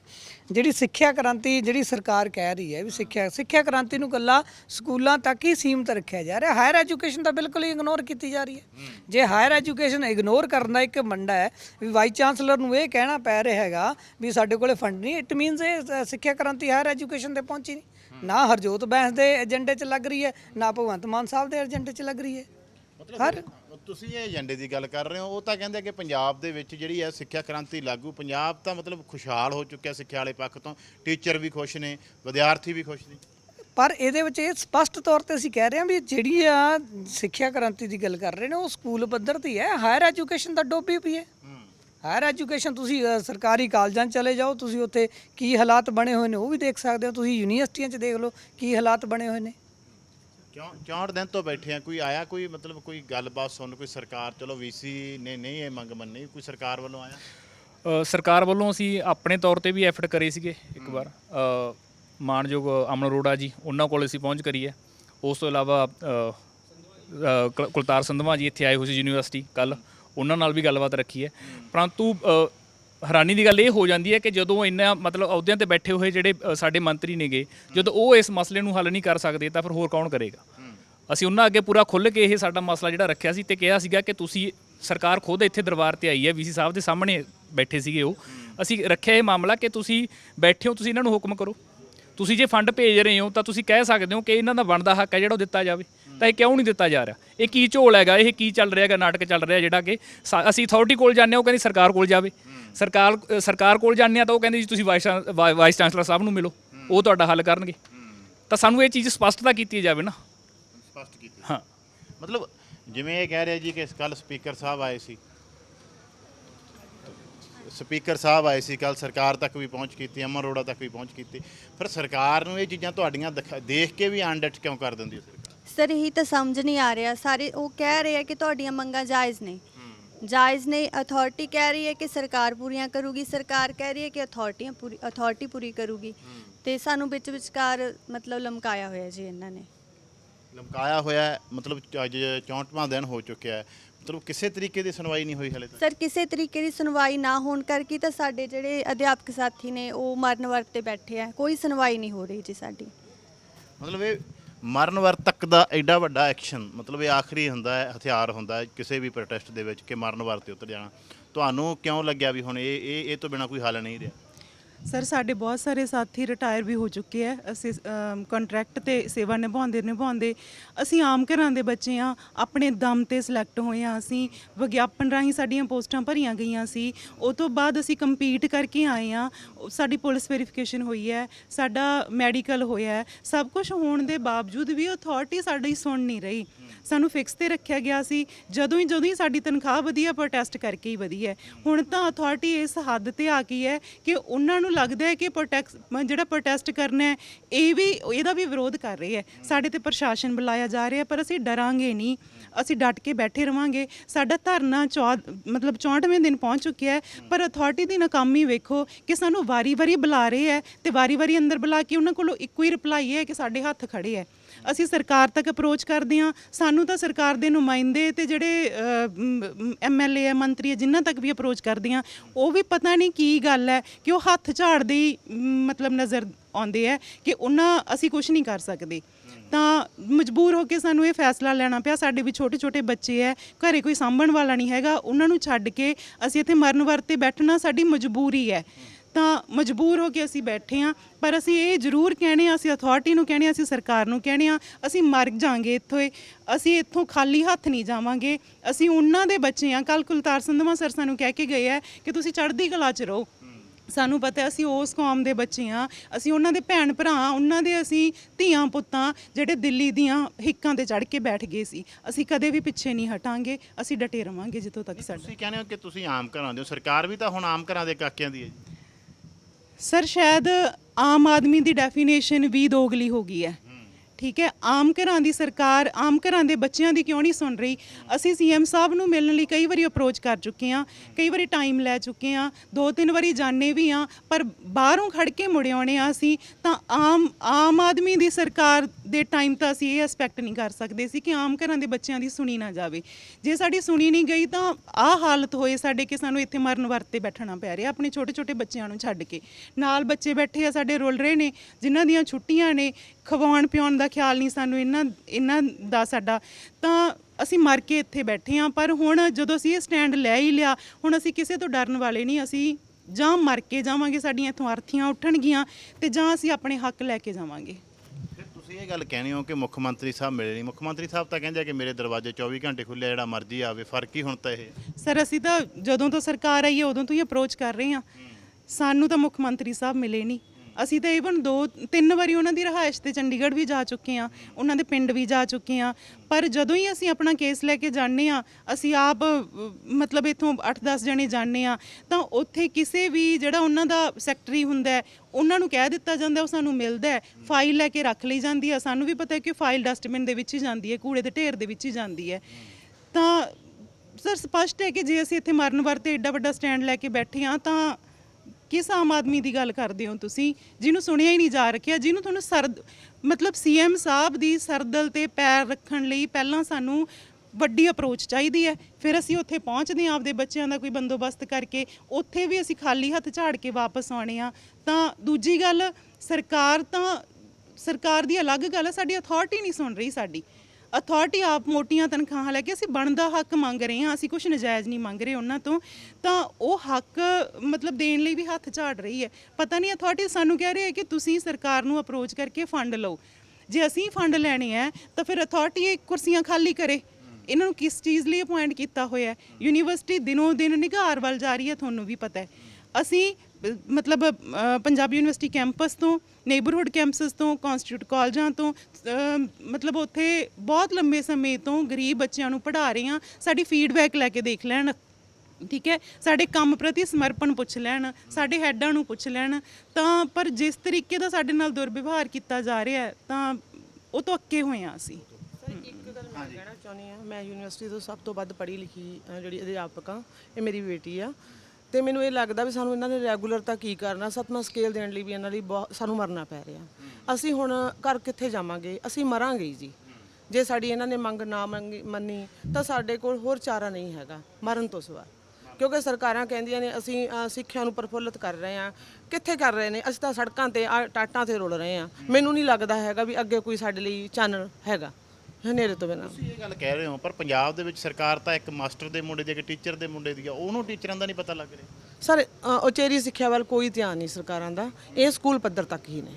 ਜਿਹੜੀ ਸਿੱਖਿਆ ਕ੍ਰਾਂਤੀ ਜਿਹੜੀ ਸਰਕਾਰ ਕਹਿ ਰਹੀ ਹੈ ਵੀ ਸਿੱਖਿਆ ਸਿੱਖਿਆ ਕ੍ਰਾਂਤੀ ਨੂੰ ਗੱਲਾਂ ਸਕੂਲਾਂ ਤੱਕ ਹੀ ਸੀਮਤ ਰੱਖਿਆ ਜਾ ਰਿਹਾ। ਹਾਇਰ ਐਜੂਕੇਸ਼ਨ ਤਾਂ ਬਿਲਕੁਲ ਹੀ ਇਗਨੋਰ ਕੀਤੀ ਜਾ ਰਹੀ ਹੈ। ਜੇ ਹਾਇਰ ਐਜੂਕੇਸ਼ਨ ਇਗਨੋਰ ਕਰਨਾ ਇੱਕ ਮੰਡਾ ਹੈ ਵੀ ਵਾਈਸ ਚਾਂਸਲਰ ਨੂੰ ਇਹ ਕਹਿਣਾ ਪੈ ਰਿਹਾ ਹੈਗਾ ਵੀ ਸਾਡੇ ਕੋਲੇ ਫੰਡ ਨਹੀਂ ਇਟ ਮੀਨਸ ਇਹ ਸਿੱਖਿਆ ਕ੍ਰਾਂਤੀ ਹਾਇਰ ਐਜੂਕੇਸ਼ਨ ਤੇ ਪਹੁੰਚੀ ਨਹੀਂ। ਨਾ ਹਰਜੋਤ ਬੈਂਸ ਦੇ ਏਜੰਡੇ 'ਚ ਲੱਗ ਰਹੀ ਹੈ ਨਾ ਭਗਵੰਤ ਮਾਨ ਸਾਹਿਬ ਦੇ ਏਜੰਡੇ 'ਚ ਲੱਗ ਰਹੀ ਹੈ। ਹਰ ਤੁਸੀਂ ਇਹ ਏਜੰਡੇ ਦੀ ਗੱਲ ਕਰ ਰਹੇ ਹੋ ਉਹ ਤਾਂ ਕਹਿੰਦੇ ਕਿ ਪੰਜਾਬ ਦੇ ਵਿੱਚ ਜਿਹੜੀ ਹੈ ਸਿੱਖਿਆ ਕ੍ਰਾਂਤੀ ਲਾਗੂ ਪੰਜਾਬ ਤਾਂ ਮਤਲਬ ਖੁਸ਼ਹਾਲ ਹੋ ਚੁੱਕਿਆ ਸਿੱਖਿਆ ਵਾਲੇ ਪੱਖ ਤੋਂ ਟੀਚਰ ਵੀ ਖੁਸ਼ ਨੇ ਵਿਦਿਆਰਥੀ ਵੀ ਖੁਸ਼ ਨੇ। ਪਰ ਇਹਦੇ ਵਿੱਚ ਇਹ ਸਪਸ਼ਟ ਤੌਰ ਤੇ ਅਸੀਂ ਕਹਿ ਰਹੇ ਹਾਂ ਵੀ ਜਿਹੜੀ ਆ ਸਿੱਖਿਆ ਕ੍ਰਾਂਤੀ ਦੀ ਗੱਲ ਕਰ ਰਹੇ ਨੇ ਉਹ ਸਕੂਲ ਪੱਧਰ ਤੇ ਹੀ ਹੈ ਹਾਇਰ ਐਜੂਕੇਸ਼ਨ ਤਾਂ ਡੋਬੀ ਪਈ ਹੈ। ਹਾਇਰ ਐਜੂਕੇਸ਼ਨ ਤੁਸੀਂ ਅ, ਸਰਕਾਰੀ ਕਾਲਜਾਂ 'ਚ ਚਲੇ ਜਾਓ ਤੁਸੀਂ ਉੱਥੇ ਕੀ ਹਾਲਾਤ ਬਣੇ ਹੋਏ ਨੇ ਉਹ ਵੀ ਦੇਖ ਸਕਦੇ ਹੋ ਤੁਸੀਂ ਯੂਨੀਵਰਸਿਟੀਆਂ 'ਚ ਦੇਖ ਲਓ ਕੀ ਹਾਲਾਤ ਬਣੇ ਹੋਏ ਨੇ। 64 ਦਿਨ ਤੋਂ ਬੈਠੇ ਆ ਕੋਈ ਆਇਆ ਕੋਈ ਮਤਲਬ ਕੋਈ ਗੱਲਬਾਤ ਸੁਣ ਕੋਈ ਸਰਕਾਰ ਚਲੋ ਵੀਸੀ ਨੇ ਨਹੀਂ ਇਹ ਮੰਗ ਮੰਨੀ ਕੋਈ ਸਰਕਾਰ ਵੱਲੋਂ ਆਇਆ? ਅ, ਸਰਕਾਰ ਵੱਲੋਂ ਅਸੀਂ ਆਪਣੇ ਤੌਰ ਤੇ ਵੀ ਐਫਰਟ ਕਰੇ ਸੀਗੇ ਇੱਕ ਵਾਰ। ਅ, ਮਾਨਯੋਗ ਅਮਨ ਅਰੋੜਾ ਜੀ ਉਹਨਾਂ ਕੋਲ ਅਸੀਂ ਪਹੁੰਚ ਕਰੀ ਹੈ ਉਸ ਤੋਂ ਇਲਾਵਾ ਅ, ਅ, ਕੁਲ- ਕੁਲਤਾਰ ਸੰਧਵਾ ਜੀ ਇੱਥੇ ਆਏ ਹੋਏ ਸੀ ਯੂਨੀਵਰਸਿਟੀ ਕੱਲ ਉਹਨਾਂ ਨਾਲ ਵੀ ਗੱਲਬਾਤ ਰੱਖੀ ਹੈ। ਪਰੰਤੂ ਅ, ਹੈਰਾਨੀ ਦੀ ਗੱਲ ਇਹ ਹੋ ਜਾਂਦੀ ਹੈ ਕਿ ਜਦੋਂ ਇੰਨਾ ਮਤਲਬ ਅਹੁਦਿਆਂ ਤੇ ਬੈਠੇ ਹੋਏ ਜਿਹੜੇ ਅ, ਸਾਡੇ ਮੰਤਰੀ ਨੇਗੇ ਜਦੋਂ ਉਹ ਇਸ ਮਸਲੇ ਨੂੰ ਹੱਲ ਨਹੀਂ ਕਰ ਸਕਦੇ ਤਾਂ ਫਿਰ ਹੋਰ ਕੌਣ ਕਰੇਗਾ? ਅਸੀਂ ਉਹਨਾਂ ਅੱਗੇ ਪੂਰਾ ਖੁੱਲ੍ਹ ਕੇ ਇਹ ਸਾਡਾ ਮਸਲਾ ਜਿਹੜਾ ਰੱਖਿਆ ਸੀ ਤੇ ਕਿਹਾ ਸੀਗਾ ਕਿ ਤੁਸੀਂ ਸਰਕਾਰ ਖੁਦ ਇੱਥੇ ਦਰਬਾਰ ਤੇ ਆਈ ਹੈ ਵੀਸੀ ਸਾਹਿਬ ਦੇ ਸਾਹਮਣੇ ਬੈਠੇ ਸੀਗੇ ਉਹ। ਅਸੀਂ ਰੱਖਿਆ ਇਹ ਮਾਮਲਾ ਕਿ ਤੁਸੀਂ ਬੈਠੇ ਹੋ ਤੁਸੀਂ ਇਹਨਾਂ ਨੂੰ ਹੁਕਮ ਕਰੋ। ਤੁਸੀਂ ਜੇ ਫੰਡ ਭੇਜ ਰਹੇ ਹੋ ਤਾਂ ਤੁਸੀਂ ਕਹਿ ਸਕਦੇ ਹੋ ਕਿ ਇਹਨਾਂ ਦਾ ਬਣਦਾ ਹੱਕ ਹੈ ਜਿਹੜਾ ਉਹ ਦਿੱਤਾ ਜਾਵੇ। ਤਾਂ ਇਹ ਕਿਉਂ ਨਹੀਂ ਦਿੱਤਾ ਜਾ ਰਿਹਾ? ਇਹ ਕੀ ਝੋਲ ਹੈਗਾ? ਇਹ ਕੀ ਚੱਲ ਰਿਹਾ ਹੈਗਾ? ਨਾਟਕ ਚੱਲ ਰਿਹਾ ਜਿਹੜਾ ਕਿ ਸਾ- ਅਸੀਂ ਅਥਾਰਟੀ ਕੋਲ ਜਾਂਦੇ ਹਾਂ ਉਹ ਕਹਿੰਦੀ ਸਰਕਾਰ ਕੋਲ ਜਾਵੇ। ਸਰਕਾਰ ਅ, ਸਰਕਾਰ ਕੋਲ ਜਾਂਦੇ ਆ ਤਾਂ ਉਹ ਕਹਿੰਦੀ ਜੀ ਤੁਸੀਂ ਵਾਈਸ ਵਾ- ਵਾਈਸ ਚਾਂਸਲਰ ਸਾਹਿਬ ਨੂੰ ਮਿਲੋ। ਉਹ ਤੁਹਾਡਾ ਹੱਲ ਕਰਨਗੇ। ਤਾਂ ਸਾਨੂੰ ਇਹ ਚੀਜ਼ ਸਪਸ਼ਟਤਾ ਕੀਤੀ ਜਾਵੇ ਨਾ। ਸਪਸ਼ਟ ਕੀਤੀ ਹਾਂ। ਮਤਲਬ ਜਿਵੇਂ ਇਹ ਕਹਿ ਰਿਹਾ ਜੀ ਕਿ ਕੱਲ ਸਪੀਕਰ ਸਾਹਿਬ ਆਏ ਸੀ। ਸਪੀਕਰ ਸਾਹਿਬ ਆਏ ਸੀ ਕੱਲ ਸਰਕਾਰ ਤੱਕ ਵੀ ਪਹੁੰਚ ਕੀਤੀ ਅਮਰ ਅਰੋੜਾ ਤੱਕ ਵੀ ਪਹੁੰਚ ਕੀਤੀ। ਫਿਰ ਸਰਕਾਰ ਨੂੰ ਇਹ ਚੀਜ਼ਾਂ ਤੁਹਾਡੀਆਂ ਦਿਖਾ- ਦੇਖ ਕੇ ਵੀ ਅਨਡਟ ਕਿਉਂ ਕਰ ਦਿੰਦੀ ਹੈ ਸਰਕਾਰ? ਸਰ ਇਹੀ ਤਾਂ ਸਮਝ ਨਹੀਂ ਆ ਰਿਹਾ। ਸਾਰੇ ਉਹ ਕਹਿ ਰਹੇ ਆ ਕਿ ਤੁਹਾਡੀਆਂ ਮੰਗਾਂ ਜਾਇਜ਼ ਨੇ। ਜਾਇਜ਼ ਨੇ ਅਥਾਰਟੀ ਕਹਿ ਰਹੀ ਹੈ ਕਿ ਸਰਕਾਰ ਪੂਰੀਆਂ ਕਰੂਗੀ ਸਰਕਾਰ ਕਹਿ ਰਹੀ ਹੈ ਕਿ ਅਥਾਰਟੀਆਂ ਪੂਰੀ ਅਥਾਰਟੀ ਪੂਰੀ ਕਰੂਗੀ। ਤੇ ਸਾਨੂੰ ਵਿੱਚ ਵਿਚਕਾਰ ਮਤਲਬ ਲਮਕਾਇਆ ਹੋਇਆ ਜੀ ਇਹਨਾਂ ਨੇ। ਲਮਕਾਇਆ ਹੋਇਆ ਹੈ, ਮਤਲਬ ਅੱਜ 64ਵਾਂ ਦਿਨ ਹੋ ਚੁੱਕਿਆ ਹੈ। ਮਤਲਬ ਕਿਸੇ ਤਰੀਕੇ ਦੀ ਸੁਣਵਾਈ ਨਹੀਂ ਹੋਈ ਹਲੇ ਤੱਕ। ਸਰ ਕਿਸੇ ਤਰੀਕੇ ਦੀ ਸੁਣਵਾਈ ਨਾ ਹੋਣ ਕਰਕੇ ਤਾਂ ਸਾਡੇ ਜਿਹੜੇ ਅਧਿਆਪਕ ਸਾਥੀ ਨੇ ਉਹ ਮਰਨ ਵਰਤ ਤੇ ਬੈਠੇ ਆ। ਕੋਈ ਸੁਣਵਾਈ ਨਹੀਂ ਹੋ ਰਹੀ ਜੀ ਸਾਡੀ। ਮਤਲਬ ਇਹ ਮਰਨ ਵਰ ਤੱਕ ਦਾ ਐਡਾ ਵੱਡਾ ਐਕਸ਼ਨ ਮਤਲਬ ਇਹ ਆਖਰੀ ਹੁੰਦਾ ਹੈ, ਹਥਿਆਰ ਹੁੰਦਾ ਹੈ, ਕਿਸੇ ਵੀ ਪ੍ਰੋਟੈਸਟ ਦੇ ਵਿੱਚ ਕਿ ਮਰਨ ਵਰ ਤੇ ਉਤਰ ਜਾਣਾ। ਤੁਹਾਨੂੰ ਕਿਉਂ ਲੱਗਿਆ ਵੀ ਹੁਣ ਇਹ ਇਹ ਇਹ ਤੋਂ ਬਿਨਾ ਕੋਈ ਹੱਲ ਨਹੀਂ ਰਿਹਾ? ਸਰ ਸਾਡੇ ਬਹੁਤ ਸਾਰੇ ਸਾਥੀ ਰਿਟਾਇਰ ਵੀ ਹੋ ਚੁੱਕੇ ਆ ਅਸੀਂ ਕੰਟਰੈਕਟ ਤੇ ਸੇਵਾ ਨਿਭਾਉਂਦੇ ਨਿਭਾਉਂਦੇ, ਅਸੀਂ ਆਮ ਘਰਾਂ ਦੇ ਬੱਚੇ ਆ। ਆਪਣੇ ਦਮ ਤੇ ਸਿਲੈਕਟ ਹੋਏ ਆ ਅਸੀਂ। ਵਿਗਿਆਪਨ ਰਾਹੀਂ ਸਾਡੀਆਂ ਪੋਸਟਾਂ ਭਰੀਆਂ ਗਈਆਂ ਸੀ। ਉਹ ਤੋਂ ਬਾਅਦ ਅਸੀਂ ਕੰਪੀਟ ਕਰਕੇ ਆਏ ਆ। ਸਾਡੀ ਪੁਲਿਸ ਵੈਰੀਫਿਕੇਸ਼ਨ ਹੋਈ ਹੈ ਸਾਡਾ ਮੈਡੀਕਲ ਹੋਇਆ ਹੈ ਸਭ ਕੁਝ ਹੋਣ ਦੇ ਬਾਵਜੂਦ ਵੀ ਅਥਾਰਟੀ ਸਾਡੀ ਸੁਣ ਨਹੀਂ ਰਹੀ। ਸਾਨੂੰ ਫਿਕਸ ਤੇ ਰੱਖਿਆ ਗਿਆ ਸੀ। ਜਦੋਂ ਹੀ ਜਦੋਂ ਹੀ ਸਾਡੀ ਤਨਖਾਹ ਵਧੀ ਹੈ ਪ੍ਰੋਟੈਸਟ ਕਰਕੇ ਹੀ ਵਧੀ ਹੈ ਹੁਣ ਤਾਂ ਅਥਾਰਟੀ ਇਸ ਹੱਦ ਤੇ ਆ ਗਈ ਹੈ ਕਿ ਉਹਨਾਂ ਨੂੰ ਲੱਗਦਾ ਹੈ ਕਿ ਪ੍ਰੋਟੈਕਸ ਜਿਹੜਾ ਪ੍ਰੋਟੈਸਟ ਕਰਨਾ ਹੈ, ਇਹ ਵੀ, ਇਹਦਾ ਵੀ ਵਿਰੋਧ ਕਰ ਰਹੇ ਹੈ। ਸਾਡੇ ਤੇ ਪ੍ਰਸ਼ਾਸਨ ਬੁਲਾਇਆ ਜਾ ਰਿਹਾ ਪਰ ਅਸੀਂ ਡਰਾਂਗੇ ਨਹੀਂ। ਅਸੀਂ ਡਟ ਕੇ ਬੈਠੇ ਰਵਾਂਗੇ। ਸਾਡਾ ਧਰਨਾ ਚੌ ਮਤਲਬ 64ਵੇਂ ਦਿਨ ਪਹੁੰਚ ਚੁੱਕਿਆ ਹੈ, ਪਰ ਅਥਾਰਟੀ ਦੀ ਨਾਕਾਮੀ ਵੇਖੋ ਕਿ ਸਾਨੂੰ ਵਾਰੀ-ਵਾਰੀ ਬੁਲਾ ਰਹੇ ਹੈ ਤੇ ਵਾਰੀ-ਵਾਰੀ ਅੰਦਰ ਬੁਲਾ ਕੇ ਉਹਨਾਂ ਕੋਲੋਂ ਇੱਕੋ ਹੀ ਰਿਪਲਾਈ ਹੈ ਕਿ ਸਾਡੇ ਹੱਥ ਖੜੇ ਹੈ। ਅਸੀਂ ਸਰਕਾਰ ਤੱਕ ਅਪਰੋਚ ਕਰਦੇ ਹਾਂ, ਸਾਨੂੰ ਤਾਂ ਸਰਕਾਰ ਦੇ ਨੁਮਾਇੰਦੇ ਤੇ ਜਿਹੜੇ ਐਮਐਲਏ ਹੈ, ਮੰਤਰੀ ਹੈ, ਜਿਨ੍ਹਾਂ ਤੱਕ ਵੀ ਅਪਰੋਚ ਕਰਦੇ ਹਾਂ, ਉਹ ਵੀ ਪਤਾ ਨਹੀਂ ਕੀ ਗੱਲ ਹੈ ਕਿ ਉਹ ਹੱਥ ਝਾੜਦੇ ਹੀ ਮਤਲਬ ਨਜ਼ਰ ਆਉਂਦੇ ਹੈ ਕਿ ਉਹਨਾਂ ਅਸੀਂ ਕੁਝ ਨਹੀਂ ਕਰ ਸਕਦੇ। ਤਾਂ ਮਜਬੂਰ ਹੋ ਕੇ ਸਾਨੂੰ ਇਹ ਫੈਸਲਾ ਲੈਣਾ ਪਿਆ, ਸਾਡੇ ਵੀ ਛੋਟੇ ਛੋਟੇ ਬੱਚੇ ਹੈ, ਘਰੇ ਕੋਈ ਸਾਂਭਣ ਵਾਲਾ ਨਹੀਂ ਹੈਗਾ, ਉਹਨਾਂ ਨੂੰ ਛੱਡ ਕੇ ਅਸੀਂ ਇੱਥੇ ਮਰਨ ਵਰਤੇ ਬੈਠਣਾ ਸਾਡੀ ਮਜਬੂਰੀ ਹੈ। ਤਾਂ ਮਜਬੂਰ ਹੋ ਕੇ ਅਸੀਂ ਬੈਠੇ ਹਾਂ ਪਰ ਅਸੀਂ ਇਹ ਜ਼ਰੂਰ ਕਹਿਣੇ ਆ ਅਸੀਂ ਅਥਾਰਟੀ ਨੂੰ ਕਹਿਣੇ ਆ ਅਸੀਂ ਸਰਕਾਰ ਨੂੰ ਕਹਿਣੇ ਆ ਅਸੀਂ ਮਰ ਜਾਾਂਗੇ ਇੱਥੋਂ ਹੀ। ਅਸੀਂ ਇੱਥੋਂ ਖਾਲੀ ਹੱਥ ਨਹੀਂ ਜਾਵਾਂਗੇ ਅਸੀਂ ਉਹਨਾਂ ਦੇ ਬੱਚੇ ਆ ਕੱਲ ਕੁਲਤਾਰ ਸੰਧਵਾ ਸਰ ਸਾਨੂੰ ਕਹਿ ਕੇ ਗਏ ਆ ਕਿ ਤੁਸੀਂ ਚੜ੍ਹਦੀ ਕਲਾ 'ਚ ਰਹੋ। ਸਾਨੂੰ ਪਤਾ ਹੈ ਅਸੀਂ ਉਸ ਕੌਮ ਦੇ ਬੱਚੇ ਆ ਅਸੀਂ ਉਹਨਾਂ ਦੇ ਭੈਣ ਭਰਾ ਉਹਨਾਂ ਦੇ ਅਸੀਂ ਧੀਆਂ ਪੁੱਤਾਂ ਜਿਹੜੇ ਦਿੱਲੀ ਦੀਆਂ ਹਿੱਕਾਂ ਤੇ ਚੜ੍ਹ ਕੇ ਬੈਠ ਗਏ ਸੀ। ਅਸੀਂ ਕਦੇ ਵੀ ਪਿੱਛੇ ਨਹੀਂ ਹਟਾਂਗੇ ਅਸੀਂ ਡਟੇ ਰਵਾਂਗੇ ਜਿੱਥੋਂ ਤੱਕ ਸਾਡਾ ਤੁਸੀਂ ਕਹਿੰਦੇ ਹੋ ਕਿ ਤੁਸੀਂ ਆਮ ਘਰਾਂ ਦੇ ਹੋ ਸਰਕਾਰ ਵੀ ਤਾਂ ਹੁਣ ਆਮ ਘਰਾਂ ਦੇ ਕਾਕਿਆਂ ਦੀ ਹੈ ਜੀ। ਸਰ ਸ਼ਾਇਦ ਆਮ ਆਦਮੀ ਦੀ ਡੈਫੀਨੇਸ਼ਨ ਵੀ ਦੋਗਲੀ ਹੋ ਗਈ ਹੈ। ਠੀਕ ਹੈ? ਆਮ ਘਰਾਂ ਦੀ ਸਰਕਾਰ, ਆਮ ਘਰਾਂ ਦੇ ਬੱਚਿਆਂ ਦੀ ਕਿਉਂ ਨਹੀਂ ਸੁਣ ਰਹੀ? ਅਸੀਂ ਸੀਐਮ ਸਾਹਿਬ ਨੂੰ ਮਿਲਣ ਲਈ ਕਈ ਵਾਰੀ ਅਪਰੋਚ ਕਰ ਚੁੱਕੇ ਹਾਂ, ਕਈ ਵਾਰੀ ਟਾਈਮ ਲੈ ਚੁੱਕੇ ਹਾਂ ਦੋ ਤਿੰਨ ਵਾਰੀ ਜਾਣੇ ਵੀ ਹਾਂ, ਪਰ ਬਾਹਰੋਂ ਖੜ ਕੇ ਮੁੜ ਆਉਣੇ ਆ ਅਸੀਂ, ਤਾਂ ਆਮ ਆਮ ਆਦਮੀ ਦੀ ਸਰਕਾਰ ਦੇ ਟਾਈਮ ਤਾਂ ਅਸੀਂ ਇਹ ਐਸਪੈਕਟ ਨਹੀਂ ਕਰ ਸਕਦੇ ਸੀ ਕਿ ਆਮ ਘਰਾਂ ਦੇ ਬੱਚਿਆਂ ਦੀ ਸੁਣੀ ਨਾ ਜਾਵੇ। ਜੇ ਸਾਡੀ ਸੁਣੀ ਨਹੀਂ ਗਈ ਤਾਂ ਆਹ ਹਾਲਤ ਹੋਏ ਸਾਡੇ ਕਿ ਸਾਨੂੰ ਇੱਥੇ ਮਰਨ ਵਰਤੇ ਬੈਠਣਾ ਪੈ ਰਿਹਾ ਆਪਣੇ ਛੋਟੇ ਛੋਟੇ ਬੱਚਿਆਂ ਨੂੰ ਛੱਡ ਕੇ। ਨਾਲ ਬੱਚੇ ਬੈਠੇ ਆ ਸਾਡੇ, ਰੁਲ ਰਹੇ ਨੇ, ਜਿਨ੍ਹਾਂ ਦੀਆਂ ਛੁੱਟੀਆਂ ਨੇ ਖਵਾਉਣ ਪਿਆਉਣ ਦਾ ਖਿਆਲ ਨਹੀਂ ਸਾਨੂੰ ਇਹਨਾਂ ਇਹਨਾਂ ਦਾ ਸਾਡਾ। ਤਾਂ ਅਸੀਂ ਮਰ ਕੇ ਇੱਥੇ ਬੈਠੇ ਆ ਪਰ ਹੁਣ ਜਦੋਂ ਅਸੀਂ ਇਹ ਸਟੈਂਡ ਲੈ ਹੀ ਲਿਆ ਹੁਣ ਅਸੀਂ ਕਿਸੇ ਤੋਂ ਡਰਨ ਵਾਲੇ ਨਹੀਂ ਅਸੀਂ ਜਾਂ ਮਰ ਕੇ ਜਾਵਾਂਗੇ ਸਾਡੀਆਂ ਇੱਥੋਂ ਅਰਥੀਆਂ ਉੱਠਣਗੀਆਂ ਤੇ ਜਾਂ ਅਸੀਂ ਆਪਣੇ ਹੱਕ ਲੈ ਕੇ ਜਾਵਾਂਗੇ। ਫਿਰ ਤੁਸੀਂ ਇਹ ਗੱਲ ਕਹਿਣੀ ਹੋ ਕਿ ਮੁੱਖ ਮੰਤਰੀ ਸਾਹਿਬ ਮਿਲੇ ਨਹੀਂ। ਮੁੱਖ ਮੰਤਰੀ ਸਾਹਿਬ ਤਾਂ ਕਹਿੰਦੇ ਆ ਕਿ ਮੇਰੇ ਦਰਵਾਜ਼ੇ 24 ਘੰਟੇ ਖੁੱਲੇ ਜਿਹੜਾ ਮਰਜ਼ੀ ਆਵੇ ਫ਼ਰਕ ਹੀ ਹੁਣ ਤਾਂ ਇਹ। ਸਰ ਅਸੀਂ ਤਾਂ ਜਦੋਂ ਤੋਂ ਸਰਕਾਰ ਆਈ ਹੈ ਉਦੋਂ ਤੋਂ ਹੀ ਅਪਰੋਚ ਕਰ ਰਹੇ ਹਾਂ। ਸਾਨੂੰ ਤਾਂ ਮੁੱਖ ਮੰਤਰੀ ਸਾਹਿਬ ਮਿਲੇ ਨਹੀਂ। ਅਸੀਂ ਤਾਂ ਈਵਨ ਦੋ ਤਿੰਨ ਵਾਰੀ ਉਹਨਾਂ ਦੀ ਰਹਾਇਸ਼ ਤੇ ਚੰਡੀਗੜ੍ਹ ਵੀ ਜਾ ਚੁੱਕੇ ਹਾਂ ਉਹਨਾਂ ਦੇ ਪਿੰਡ ਵੀ ਜਾ ਚੁੱਕੇ ਹਾਂ। ਪਰ ਜਦੋਂ ਹੀ ਅਸੀਂ ਆਪਣਾ ਕੇਸ ਲੈ ਕੇ ਜਾਂਦੇ ਹਾਂ ਅਸੀਂ ਆਪ ਅ, ਮਤਲਬ ਇਥੋਂ 8-10 ਜਣੇ ਜਾਂਦੇ ਹਾਂ ਤਾਂ ਉੱਥੇ ਕਿਸੇ ਵੀ ਜਿਹੜਾ ਉਹਨਾਂ ਦਾ ਸੈਕਟਰੀ ਹੁੰਦਾ ਹੈ ਉਹਨਾਂ ਨੂੰ ਕਹਿ ਦਿੱਤਾ ਜਾਂਦਾ ਉਹ ਸਾਨੂੰ ਮਿਲਦਾ ਹੈ ਫਾਈਲ ਲੈ ਕੇ ਰੱਖ ਲਈ ਜਾਂਦੀ ਆ। ਸਾਨੂੰ ਵੀ ਪਤਾ ਹੈ ਕਿ ਫਾਈਲ ਡਸਟਬਿਨ ਦੇ ਵਿੱਚ ਹੀ ਜਾਂਦੀ ਹੈ ਕੂੜੇ ਦੇ ਢੇਰ ਦੇ ਵਿੱਚ ਹੀ ਜਾਂਦੀ ਹੈ। ਤਾਂ ਸਰ ਸਪਸ਼ਟ ਹੈ ਕਿ ਜੇ ਅਸੀਂ ਇੱਥੇ ਮਰਨ ਵਰਤੇ ਏਡਾ ਵੱਡਾ ਸਟੈਂਡ ਲੈ ਕੇ ਬੈਠੇ ਹਾਂ ਤਾਂ ਕਿਸ ਆਮ ਆਦਮੀ ਦੀ ਗੱਲ ਕਰਦੇ ਹੋ ਤੁਸੀਂ? ਜਿਹਨੂੰ ਸੁਣਿਆ ਹੀ ਨਹੀਂ ਜਾ ਰੱਖਿਆ, ਜਿਹਨੂੰ ਤੁਹਾਨੂੰ ਸਰਦ, ਮਤਲਬ ਸੀਐਮ ਸਾਹਿਬ ਦੀ ਸਰਦਲ ਤੇ ਪੈਰ ਰੱਖਣ ਲਈ ਪਹਿਲਾਂ ਸਾਨੂੰ ਵੱਡੀ ਅਪਰੋਚ ਚਾਹੀਦੀ ਹੈ। ਫਿਰ ਅਸੀਂ ਉੱਥੇ ਪਹੁੰਚਦੇ ਹਾਂ ਆਪਦੇ ਬੱਚਿਆਂ ਦਾ ਕੋਈ ਬੰਦੋਬਸਤ ਕਰਕੇ। ਉੱਥੇ ਵੀ ਅਸੀਂ ਖਾਲੀ ਹੱਥ ਝਾੜ ਕੇ ਵਾਪਸ ਆਉਣੇ ਆ ਤਾਂ ਦੂਜੀ ਗੱਲ, ਸਰਕਾਰ ਤਾਂ, ਸਰਕਾਰ ਦੀ ਅਲੱਗ ਗੱਲ ਹੈ, ਸਾਡੀ ਅਥਾਰਟੀ ਨਹੀਂ ਸੁਣ ਰਹੀ ਸਾਡੀ। ਅਥਾਰਟੀ ਆਪ ਮੋਟੀਆਂ ਤਨਖਾਹਾਂ ਲੈ ਕੇ ਅਸੀਂ ਬਣਦਾ ਹੱਕ ਮੰਗ ਰਹੇ ਹਾਂ, ਅਸੀਂ ਕੁਝ ਨਜਾਇਜ਼ ਨਹੀਂ ਮੰਗ ਰਹੇ ਉਹਨਾਂ ਤੋਂ। ਤਾਂ ਉਹ ਹੱਕ ਮਤਲਬ ਦੇਣ ਲਈ ਵੀ ਹੱਥ ਝਾੜ ਰਹੀ ਹੈ। ਪਤਾ ਨਹੀਂ ਅਥਾਰਟੀ ਸਾਨੂੰ ਕਹਿ ਰਹੀ ਹੈ ਕਿ ਤੁਸੀਂ ਸਰਕਾਰ ਨੂੰ ਅਪਰੋਚ ਕਰਕੇ ਫੰਡ ਲਓ। ਜੇ ਅਸੀਂ ਫੰਡ ਲੈਣੇ ਆ ਤਾਂ ਫਿਰ ਅਥਾਰਟੀ ਇਹ ਕੁਰਸੀਆਂ ਖਾਲੀ ਕਰੇ। ਇਹਨਾਂ ਨੂੰ ਕਿਸ ਚੀਜ਼ ਲਈ ਅਪਾਇੰਟ ਕੀਤਾ ਹੋਇਆ ਹੈ? ਯੂਨੀਵਰਸਿਟੀ ਦਿਨੋਂ ਦਿਨ ਨਿਗਾਰ ਵੱਲ ਜਾ ਰਹੀ ਹੈ, ਤੁਹਾਨੂੰ ਵੀ ਪਤਾ ਹੈ। ਅਸੀਂ ਮਤਲਬ ਅ, ਪੰਜਾਬ ਯੂਨੀਵਰਸਿਟੀ ਕੈਂਪਸ ਤੋਂ ਨੇਬਰਹੁੱਡ ਕੈਂਪਸਸ ਤੋਂ ਕਨਸਟੀਟਿਊਟ ਕਾਲਜਾਂ ਤੋਂ ਮਤਲਬ ਉੱਥੇ ਬਹੁਤ ਲੰਬੇ ਸਮੇਂ ਤੋਂ ਗਰੀਬ ਬੱਚਿਆਂ ਨੂੰ ਪੜ੍ਹਾ ਰਹੇ ਹਾਂ। ਸਾਡੀ ਫੀਡਬੈਕ ਲੈ ਕੇ ਦੇਖ ਲੈਣ ਠੀਕ ਹੈ? ਸਾਡੇ ਕੰਮ ਪ੍ਰਤੀ ਸਮਰਪਣ ਪੁੱਛ ਲੈਣ ਸਾਡੇ ਹੈੱਡਾਂ ਨੂੰ ਪੁੱਛ ਲੈਣ। ਤਾਂ ਪਰ ਜਿਸ ਤਰੀਕੇ ਦਾ ਸਾਡੇ ਨਾਲ ਦੁਰਵਿਵਹਾਰ ਕੀਤਾ ਜਾ ਰਿਹਾ ਹੈ ਤਾਂ ਉਹ ਤੋਂ ਅੱਕੇ ਹੋਏ ਆ ਅਸੀਂ। ਮੈਂ ਕਹਿਣਾ ਚਾਹੁੰਦੀ ਆ ਮੈਂ ਯੂਨੀਵਰਸਿਟੀ ਤੋਂ ਸਭ ਤੋਂ ਵੱਧ ਪੜ੍ਹੀ ਲਿਖੀ ਜਿਹੜੀ ਅਧਿਆਪਕ ਆ ਇਹ ਮੇਰੀ ਬੇਟੀ ਆ। ਤੇ ਮੈਨੂੰ ਇਹ ਲੱਗਦਾ ਵੀ ਸਾਨੂੰ ਇਹਨਾਂ ਨੇ ਰੈਗੂਲਰ ਤਾਂ ਕੀ ਕਰਨਾ ਸਤਵਾਂ ਸਕੇਲ ਦੇਣ ਲਈ ਵੀ ਇਹਨਾਂ ਲਈ ਬਹੁਤ ਸਾਨੂੰ ਮਰਨਾ ਪੈ ਰਿਹਾ। ਅਸੀਂ ਹੁਣ ਘਰ ਕਿੱਥੇ ਜਾਵਾਂਗੇ? ਅਸੀਂ ਮਰਾਂਗੇ ਹੀ ਜੀ। ਜੇ ਸਾਡੀ ਇਹਨਾਂ ਨੇ ਮੰਗ ਨਾ ਮੰਗੀ ਮੰਨੀ ਤਾਂ ਸਾਡੇ ਕੋਲ ਹੋਰ ਚਾਰਾ ਨਹੀਂ ਹੈਗਾ ਮਰਨ ਤੋਂ ਸਿਵਾ। ਕਿਉਂਕਿ ਸਰਕਾਰਾਂ ਕਹਿੰਦੀਆਂ ਨੇ ਅਸੀਂ ਅ, ਸਿੱਖਿਆ ਨੂੰ ਪ੍ਰਫੁੱਲਤ ਕਰ ਰਹੇ ਹਾਂ। ਕਿੱਥੇ ਕਰ ਰਹੇ ਨੇ? ਅਸੀਂ ਤਾਂ ਸੜਕਾਂ ਤੇ ਆ ਟਾਟਾਂ ਤੇ ਰੁਲ ਰਹੇ ਹਾਂ। ਮੈਨੂੰ ਨਹੀਂ ਲੱਗਦਾ ਹੈਗਾ ਵੀ ਅੱਗੇ ਕੋਈ ਸਾਡੇ ਲਈ ਚਾਨਣ ਹੈਗਾ। ਹਨੇਰੇ ਤੋਂ ਬਿਨਾਂ। ਤੁਸੀਂ ਇਹ ਗੱਲ ਕਹਿ ਰਹੇ ਹੋ ਪਰ ਪੰਜਾਬ ਦੇ ਵਿੱਚ ਸਰਕਾਰ ਤਾਂ ਇੱਕ ਮਾਸਟਰ ਦੇ ਮੁੰਡੇ ਦੀ ਇੱਕ ਟੀਚਰ ਦੇ ਮੁੰਡੇ ਦੀ ਆ। ਉਹਨੂੰ ਟੀਚਰਾਂ ਦਾ ਨਹੀਂ ਪਤਾ ਲੱਗ ਰਿਹਾ। ਸਰ ਅ, ਉਚੇਰੀ ਸਿੱਖਿਆ ਵੱਲ ਕੋਈ ਧਿਆਨ ਨਹੀਂ ਸਰਕਾਰਾਂ ਦਾ। ਇਹ ਸਕੂਲ ਪੱਧਰ ਤੱਕ ਹੀ ਨੇ।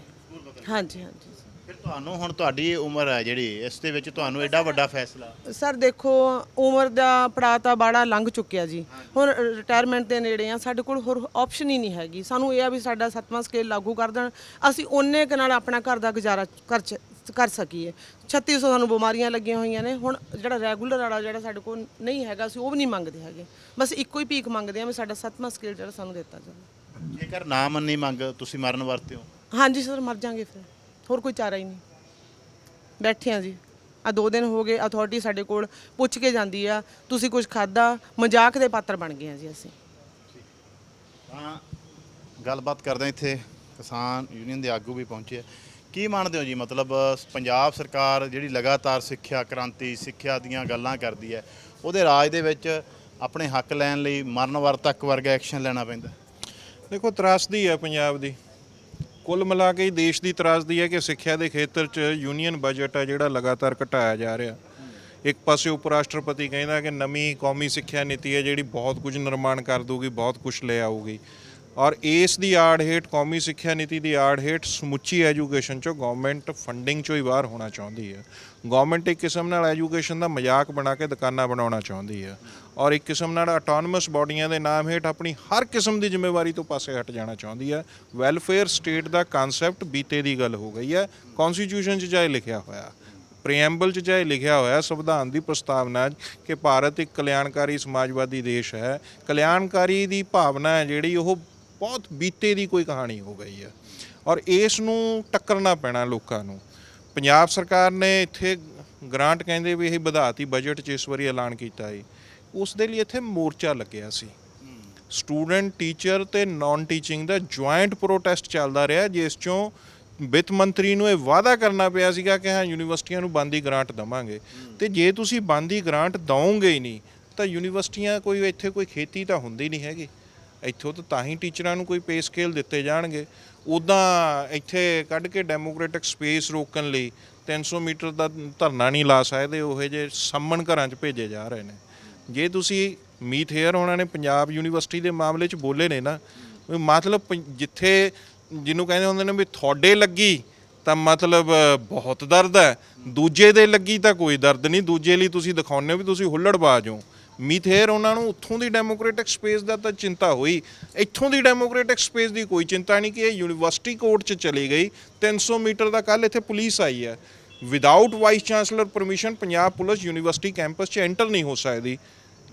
ਹਾਂਜੀ ਹਾਂਜੀ। ਫਿਰ ਤੁਹਾਨੂੰ ਹੁਣ ਤੁਹਾਡੀ ਉਮਰ ਹੈ ਜਿਹੜੀ ਇਸ ਦੇ ਵਿੱਚ ਤੁਹਾਨੂੰ ਐਡਾ ਵੱਡਾ ਫੈਸਲਾ। ਸਰ ਦੇਖੋ ਉਮਰ ਦਾ ਪੜਾਅ ਤਾਂ ਬਾੜਾ ਲੰਘ ਚੁੱਕਿਆ ਜੀ। ਹੁਣ ਰਿਟਾਇਰਮੈਂਟ ਦੇ ਨੇੜੇ ਆ ਸਾਡੇ ਕੋਲ ਹੋਰ ਆਪਸ਼ਨ ਹੀ ਨਹੀਂ ਹੈਗੀ। ਸਾਨੂੰ ਇਹ ਆ ਵੀ ਸਾਡਾ ਸੱਤਵਾਂ ਸਕੇਲ ਲਾਗੂ ਕਰ ਦੇਣ। ਅਸੀਂ ਉਹਨੇ ਕੁ ਨਾਲ ਆਪਣਾ ਘਰ ਦਾ ਗੁਜ਼ਾਰਾ ਕਰ ਚ- ਕਰ ਸਕੀਏ। 3600 ਸਾਨੂੰ ਬਿਮਾਰੀਆਂ ਲੱਗੀਆਂ ਹੋਈਆਂ ਨੇ। ਹੁਣ ਜਿਹੜਾ ਰੈਗੂਲਰ ਵਾਲਾ ਜਿਹੜਾ ਸਾਡੇ ਕੋਲ ਨਹੀਂ ਹੈਗਾ ਅਸੀਂ ਉਹ ਵੀ ਨਹੀਂ ਮੰਗਦੇ ਹੈਗੇ। ਬਸ ਇੱਕੋ ਹੀ ਭੀਖ ਮੰਗਦੇ ਆ ਵੀ ਸਾਡਾ ਸੱਤਵਾਂ ਸਕੇਲ ਜਿਹੜਾ ਸਾਨੂੰ ਦਿੱਤਾ ਜਾਵੇ। ਜੇਕਰ ਨਾ ਮੰਨੀ ਮੰਗ ਤੁਸੀਂ ਮਰਨ ਵਰਤੇ ਹੋ? ਹਾਂਜੀ ਸਰ ਮਰ ਜਾਾਂਗੇ ਫਿਰ। ਹੋਰ ਕੋਈ ਚਾਰਾ ਹੀ ਨਹੀਂ। ਬੈਠੇ ਆ ਜੀ। ਆ ਦੋ ਦਿਨ ਹੋ ਗਏ ਅਥਾਰਟੀ ਸਾਡੇ ਕੋਲ ਪੁੱਛ ਕੇ ਜਾਂਦੀ ਆ ਤੁਸੀਂ ਕੁਝ ਖਾਦਾ ਮਜ਼ਾਕ ਦੇ ਪਾਤਰ ਬਣ ਗਏ ਆ ਜੀ ਅਸੀਂ। ਤਾਂ ਗੱਲਬਾਤ ਕਰਦੇ ਹਾਂ ਇੱਥੇ ਕਿਸਾਨ ਯੂਨੀਅਨ ਦੇ ਆਗੂ ਵੀ ਪਹੁੰਚੇ ਆ। ਕੀ ਮੰਨਦੇ ਹੋ ਜੀ? ਮਤਲਬ ਪੰਜਾਬ ਸਰਕਾਰ ਜਿਹੜੀ ਲਗਾਤਾਰ ਸਿੱਖਿਆ ਕ੍ਰਾਂਤੀ, ਸਿੱਖਿਆ ਦੀਆਂ ਗੱਲਾਂ ਕਰਦੀ ਹੈ, ਉਹਦੇ ਰਾਜ ਦੇ ਵਿੱਚ ਆਪਣੇ ਹੱਕ ਲੈਣ ਲਈ ਮਰਨ ਵਰ ਤੱਕ ਵਰਗਾ ਐਕਸ਼ਨ ਲੈਣਾ ਪੈਂਦਾ? ਦੇਖੋ ਤਰਾਸਦੀ ਹੈ ਪੰਜਾਬ ਦੀ। ਕੁੱਲ ਮਿਲਾ ਕੇ ਹੀ ਦੇਸ਼ ਦੀ ਤਰਾਸਦੀ ਹੈ ਕਿ ਸਿੱਖਿਆ ਦੇ ਖੇਤਰ 'ਚ ਯੂਨੀਅਨ ਬਜਟ ਹੈ ਜਿਹੜਾ ਲਗਾਤਾਰ ਘਟਾਇਆ ਜਾ ਰਿਹਾ। ਇੱਕ ਪਾਸੇ ਉਪ ਰਾਸ਼ਟਰਪਤੀ ਕਹਿੰਦਾ ਕਿ ਨਵੀਂ ਕੌਮੀ ਸਿੱਖਿਆ ਨੀਤੀ ਹੈ ਜਿਹੜੀ ਬਹੁਤ ਕੁਝ ਨਿਰਮਾਣ ਕਰ ਦੂਗੀ ਬਹੁਤ ਕੁਝ ਲੈ ਆਊਗੀ। ਔਰ ਇਸ ਦੀ ਆੜ ਹੇਠ ਕੌਮੀ ਸਿੱਖਿਆ ਨੀਤੀ ਦੀ ਆੜ ਹੇਠ ਸਮੁੱਚੀ ਐਜੂਕੇਸ਼ਨ ਚੋਂ ਗਵਰਨਮੈਂਟ ਫੰਡਿੰਗ ਚੋਂ ਹੀ ਬਾਹਰ ਹੋਣਾ ਚਾਹੁੰਦੀ ਹੈ। ਗਵਰਨਮੈਂਟ ਇੱਕ ਕਿਸਮ ਨਾਲ ਐਜੂਕੇਸ਼ਨ ਦਾ ਮਜ਼ਾਕ ਬਣਾ ਕੇ ਦੁਕਾਨਾਂ ਬਣਾਉਣਾ ਚਾਹੁੰਦੀ ਹੈ ਔਰ ਇੱਕ ਕਿਸਮ ਨਾਲ ਆਟੋਨਮਸ ਬਾਡੀਆਂ ਦੇ ਨਾਮ ਹੇਠ ਆਪਣੀ ਹਰ ਕਿਸਮ ਦੀ ਜ਼ਿੰਮੇਵਾਰੀ ਤੋਂ ਪਾਸੇ ਹਟ ਜਾਣਾ ਚਾਹੁੰਦੀ ਹੈ। ਵੈਲਫੇਅਰ ਸਟੇਟ ਦਾ ਕਨਸੈਪਟ ਬੀਤੇ ਦੀ ਗੱਲ ਹੋ ਗਈ ਹੈ। ਕਨਸਟੀਟਿਊਸ਼ਨ 'ਚ ਜਾਇ ਲਿਖਿਆ ਹੋਇਆ ਪ੍ਰੀਐਮਬਲ 'ਚ ਚਾਹੇ ਲਿਖਿਆ ਹੋਇਆ ਸੰਵਿਧਾਨ ਦੀ ਪ੍ਰਸਤਾਵਨਾ ਕਿ ਭਾਰਤ ਇੱਕ ਕਲਿਆਣਕਾਰੀ ਸਮਾਜਵਾਦੀ ਦੇਸ਼ ਹੈ। ਕਲਿਆਣਕਾਰੀ ਦੀ ਭਾਵਨਾ ਹੈ ਜਿਹੜੀ ਉਹ ਬਹੁਤ ਬੀਤੇ ਦੀ ਕੋਈ ਕਹਾਣੀ ਹੋ ਗਈ ਹੈ। ਔਰ ਇਸ ਨੂੰ ਟੱਕਰਨਾ ਪੈਣਾ ਲੋਕਾਂ ਨੂੰ। ਪੰਜਾਬ ਸਰਕਾਰ ਨੇ ਇੱਥੇ ਗ੍ਰਾਂਟ ਕਹਿੰਦੇ ਵੀ ਇਹ ਵਧਾਤੀ ਬਜਟ 'ਚ ਇਸ ਵਾਰੀ ਐਲਾਨ ਕੀਤਾ ਹੈ ਉਸ ਦੇ ਲਈ ਇੱਥੇ ਮੋਰਚਾ ਲੱਗਿਆ ਸੀ। ਸਟੂਡੈਂਟ, ਟੀਚਰ ਤੇ ਨਾਨ ਟੀਚਿੰਗ ਦਾ ਜੁਆਇੰਟ ਪ੍ਰੋਟੈਸਟ ਚੱਲਦਾ ਰਿਹਾ, ਜਿਸ ਚੋਂ ਵਿੱਤ ਮੰਤਰੀ ਨੂੰ ਇਹ ਵਾਅਦਾ ਕਰਨਾ ਪਿਆ ਸੀਗਾ ਕਿ ਹਾਂ, ਯੂਨੀਵਰਸਿਟੀਆਂ ਨੂੰ ਬੰਦੀ ਗ੍ਰਾਂਟ ਦਵਾਂਗੇ। ਤੇ ਜੇ ਤੁਸੀਂ ਬੰਦੀ ਗ੍ਰਾਂਟ ਦਵੋਗੇ ਹੀ ਨਹੀਂ, ਤਾਂ ਯੂਨੀਵਰਸਿਟੀਆਂ ਕੋਈ ਇੱਥੇ ਕੋਈ ਖੇਤੀ ਤਾਂ ਹੁੰਦੀ ਨਹੀਂ ਹੈਗੀ। ਇੱਥੋਂ ਤਾਂ ਤਾਂ ਹੀ ਟੀਚਰਾਂ ਨੂੰ ਕੋਈ ਪੇ ਸਕੇਲ ਦਿੱਤੇ ਜਾਣਗੇ। ਉਦਾਂ ਇੱਥੇ ਕੱਢ ਕੇ ਡੈਮੋਕ੍ਰੈਟਿਕ ਸਪੇਸ ਰੋਕਣ ਲਈ 300 ਮੀਟਰ ਦਾ ਧਰਨਾ ਨਹੀਂ ਲਾ ਸਕਦੇ, ਉਹੇ ਜੇ ਸੰਮਣ ਘਰਾਂ 'ਚ ਭੇਜੇ ਜਾ ਰਹੇ ਨੇ। ਜੇ ਤੁਸੀਂ ਮੀਤ ਹੇਅਰ ਉਹਨਾਂ ਨੇ, ਪੰਜਾਬ ਯੂਨੀਵਰਸਿਟੀ ਦੇ ਮਾਮਲੇ 'ਚ ਬੋਲੇ ਨੇ ਨਾ, ਵੀ ਮਤਲਬ ਪੰ- ਜਿੱਥੇ ਜਿਹਨੂੰ ਕਹਿੰਦੇ ਹੁੰਦੇ ਨੇ ਵੀ ਤੁਹਾਡੇ ਲੱਗੀ ਤਾਂ ਮਤਲਬ ਬਹੁਤ ਦਰਦ ਹੈ, ਦੂਜੇ ਦੇ ਲੱਗੀ ਤਾਂ ਕੋਈ ਦਰਦ ਨਹੀਂ, ਦੂਜੇ ਲਈ ਤੁਸੀਂ ਦਿਖਾਉਂਦੇ ਹੋ ਵੀ ਤੁਸੀਂ ਹੁੱਲੜਬਾਜ਼ ਹੋ। ਮੀਥੇਰ ਉਹਨਾਂ ਨੂੰ ਉੱਥੋਂ ਦੀ ਡੈਮੋਕ੍ਰੈਟਿਕ ਸਪੇਸ ਦਾ ਤਾਂ ਚਿੰਤਾ ਹੋਈ। ਇੱਥੋਂ ਦੀ ਡੈਮੋਕ੍ਰੈਟਿਕ ਸਪੇਸ ਦੀ ਕੋਈ ਚਿੰਤਾ ਨਹੀਂ ਕਿ ਇਹ ਯੂਨੀਵਰਸਿਟੀ ਕੋਰਟ 'ਚ ਚਲੀ ਗਈ। 300 ਮੀਟਰ ਦਾ ਕੱਲ ਇੱਥੇ ਪੁਲਿਸ ਆਈ ਹੈ। Without vice chancellor permission Punjab police university campus 'ਚ ਐਂਟਰ ਨਹੀਂ ਹੋ ਸਕਦੀ।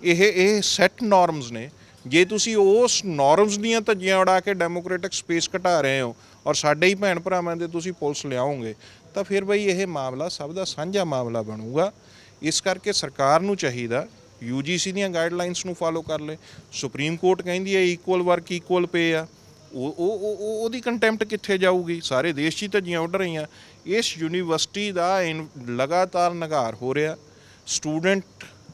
ਇਹ ਇਹ ਸੈੱਟ ਨਾਰਮਸ ਨੇ। ਜੇ ਤੁਸੀਂ ਉਸ ਨਾਰਮਸ ਦੀਆਂ ਧੱਜੀਆਂ ਉਡਾ ਕੇ ਡੈਮੋਕ੍ਰੈਟਿਕ ਸਪੇਸ ਘਟਾ ਰਹੇ ਹੋ ਔਰ ਸਾਡੇ ਹੀ ਭੈਣ ਭਰਾਵਾਂ ਦੇ ਤੁਸੀਂ ਪੁਲਿਸ ਲਿਆਓਗੇ, ਤਾਂ ਫਿਰ ਬਈ ਇਹ ਮਾਮਲਾ ਸਭ ਦਾ ਸਾਂਝਾ ਮਾਮਲਾ ਬਣੂਗਾ। ਇਸ ਕਰਕੇ ਸਰਕਾਰ ਨੂੰ ਚਾਹੀਦਾ UGC ਦੀਆਂ ਗਾਈਡਲਾਈਨਸ ਨੂੰ ਫਾਲੋ ਕਰ ਲੇ ਸੁਪਰੀਮ ਕੋਰਟ ਕਹਿੰਦੀ ਹੈ ਇਕੁਅਲ ਵਰਕ ਇਕੁਅਲ ਪੇ ਆ। ਉਹ ਉਹ ਉਹਦੀ ਕੰਟੈਂਪਟ ਕਿੱਥੇ ਜਾਊਗੀ? ਸਾਰੇ ਦੇਸ਼ 'ਚ ਹੀ ਧੱਜੀਆਂ ਉੱਡ ਰਹੀਆਂ। ਇਸ ਯੂਨੀਵਰਸਿਟੀ ਦਾ ਇਨ- ਲਗਾਤਾਰ ਨਗਾਰ ਹੋ ਰਿਹਾ। ਸਟੂਡੈਂਟ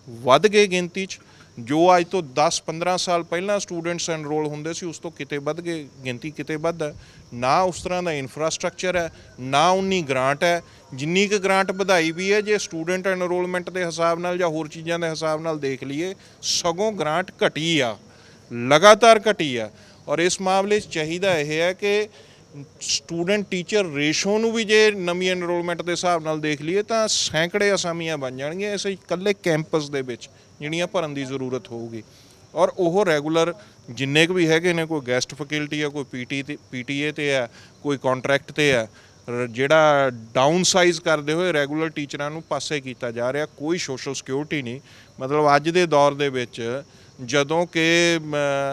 ਵੱਧ ਗਏ ਗਿਣਤੀ 'ਚ। ਜੋ ਅੱਜ ਤੋਂ 10-15 ਸਾਲ ਪਹਿਲਾਂ ਸਟੂਡੈਂਟਸ ਐਨਰੋਲ ਹੁੰਦੇ ਸੀ, ਉਸ ਤੋਂ ਕਿਤੇ ਵੱਧ ਗਏ ਗਿਣਤੀ ਕਿਤੇ ਵੱਧ ਹੈ ਨਾ ਉਸ ਤਰ੍ਹਾਂ ਦਾ ਇਨਫਰਾਸਟ੍ਰਕਚਰ ਹੈ, ਨਾ ਉਨੀ ਗ੍ਰਾਂਟ ਹੈ। ਜਿੰਨੀ ਕੁ ਗ੍ਰਾਂਟ ਵਧਾਈ ਵੀ ਹੈ, ਜੇ ਸਟੂਡੈਂਟ ਐਨਰੋਲਮੈਂਟ ਦੇ ਹਿਸਾਬ ਨਾਲ ਜਾਂ ਹੋਰ ਚੀਜ਼ਾਂ ਦੇ ਹਿਸਾਬ ਨਾਲ ਦੇਖ ਲਈਏ, ਸਗੋਂ ਗ੍ਰਾਂਟ ਘਟੀ ਆ, ਲਗਾਤਾਰ ਘਟੀ ਆ। ਔਰ ਇਸ ਮਾਮਲੇ 'ਚ ਚਾਹੀਦਾ ਇਹ ਹੈ ਕਿ ਸਟੂਡੈਂਟ ਟੀਚਰ ਰੇਸ਼ੋ ਨੂੰ ਵੀ ਜੇ ਨਵੀਂ ਐਨਰੋਲਮੈਂਟ ਦੇ ਹਿਸਾਬ ਨਾਲ ਦੇਖ ਲਈਏ, ਤਾਂ ਸੈਂਕੜੇ ਅਸਾਮੀਆਂ ਬਣ ਜਾਣਗੀਆਂ। ਇਸ ਇਕੱਲੇ ਕੈਂਪਸ ਦੇ ਵਿੱਚ, ਜਿਹੜੀਆਂ ਭਰਨ ਦੀ ਜ਼ਰੂਰਤ ਹੋਊਗੀ। ਔਰ ਉਹ ਰੈਗੂਲਰ ਜਿੰਨੇ ਕੁ ਵੀ ਹੈਗੇ ਨੇ, ਕੋਈ ਗੈਸਟ ਫੈਕਲਟੀ ਆ, ਕੋਈ ਪੀਟੀ ਤੇ ਪੀਟੀਏ ਤੇ ਆ, ਕੋਈ ਕੰਟਰੈਕਟ ਤੇ ਆ ਜਿਹੜਾ ਡਾਊਨ ਸਾਈਜ਼ ਕਰਦੇ ਹੋਏ ਰੈਗੂਲਰ ਟੀਚਰਾਂ ਨੂੰ ਪਾਸੇ ਕੀਤਾ ਜਾ ਰਿਹਾ, ਕੋਈ ਸੋਸ਼ਲ ਸਿਕਿਉਰਿਟੀ ਨਹੀਂ। ਮਤਲਬ ਅੱਜ ਦੇ ਦੌਰ ਦੇ ਵਿੱਚ ਜਦੋਂ ਕਿ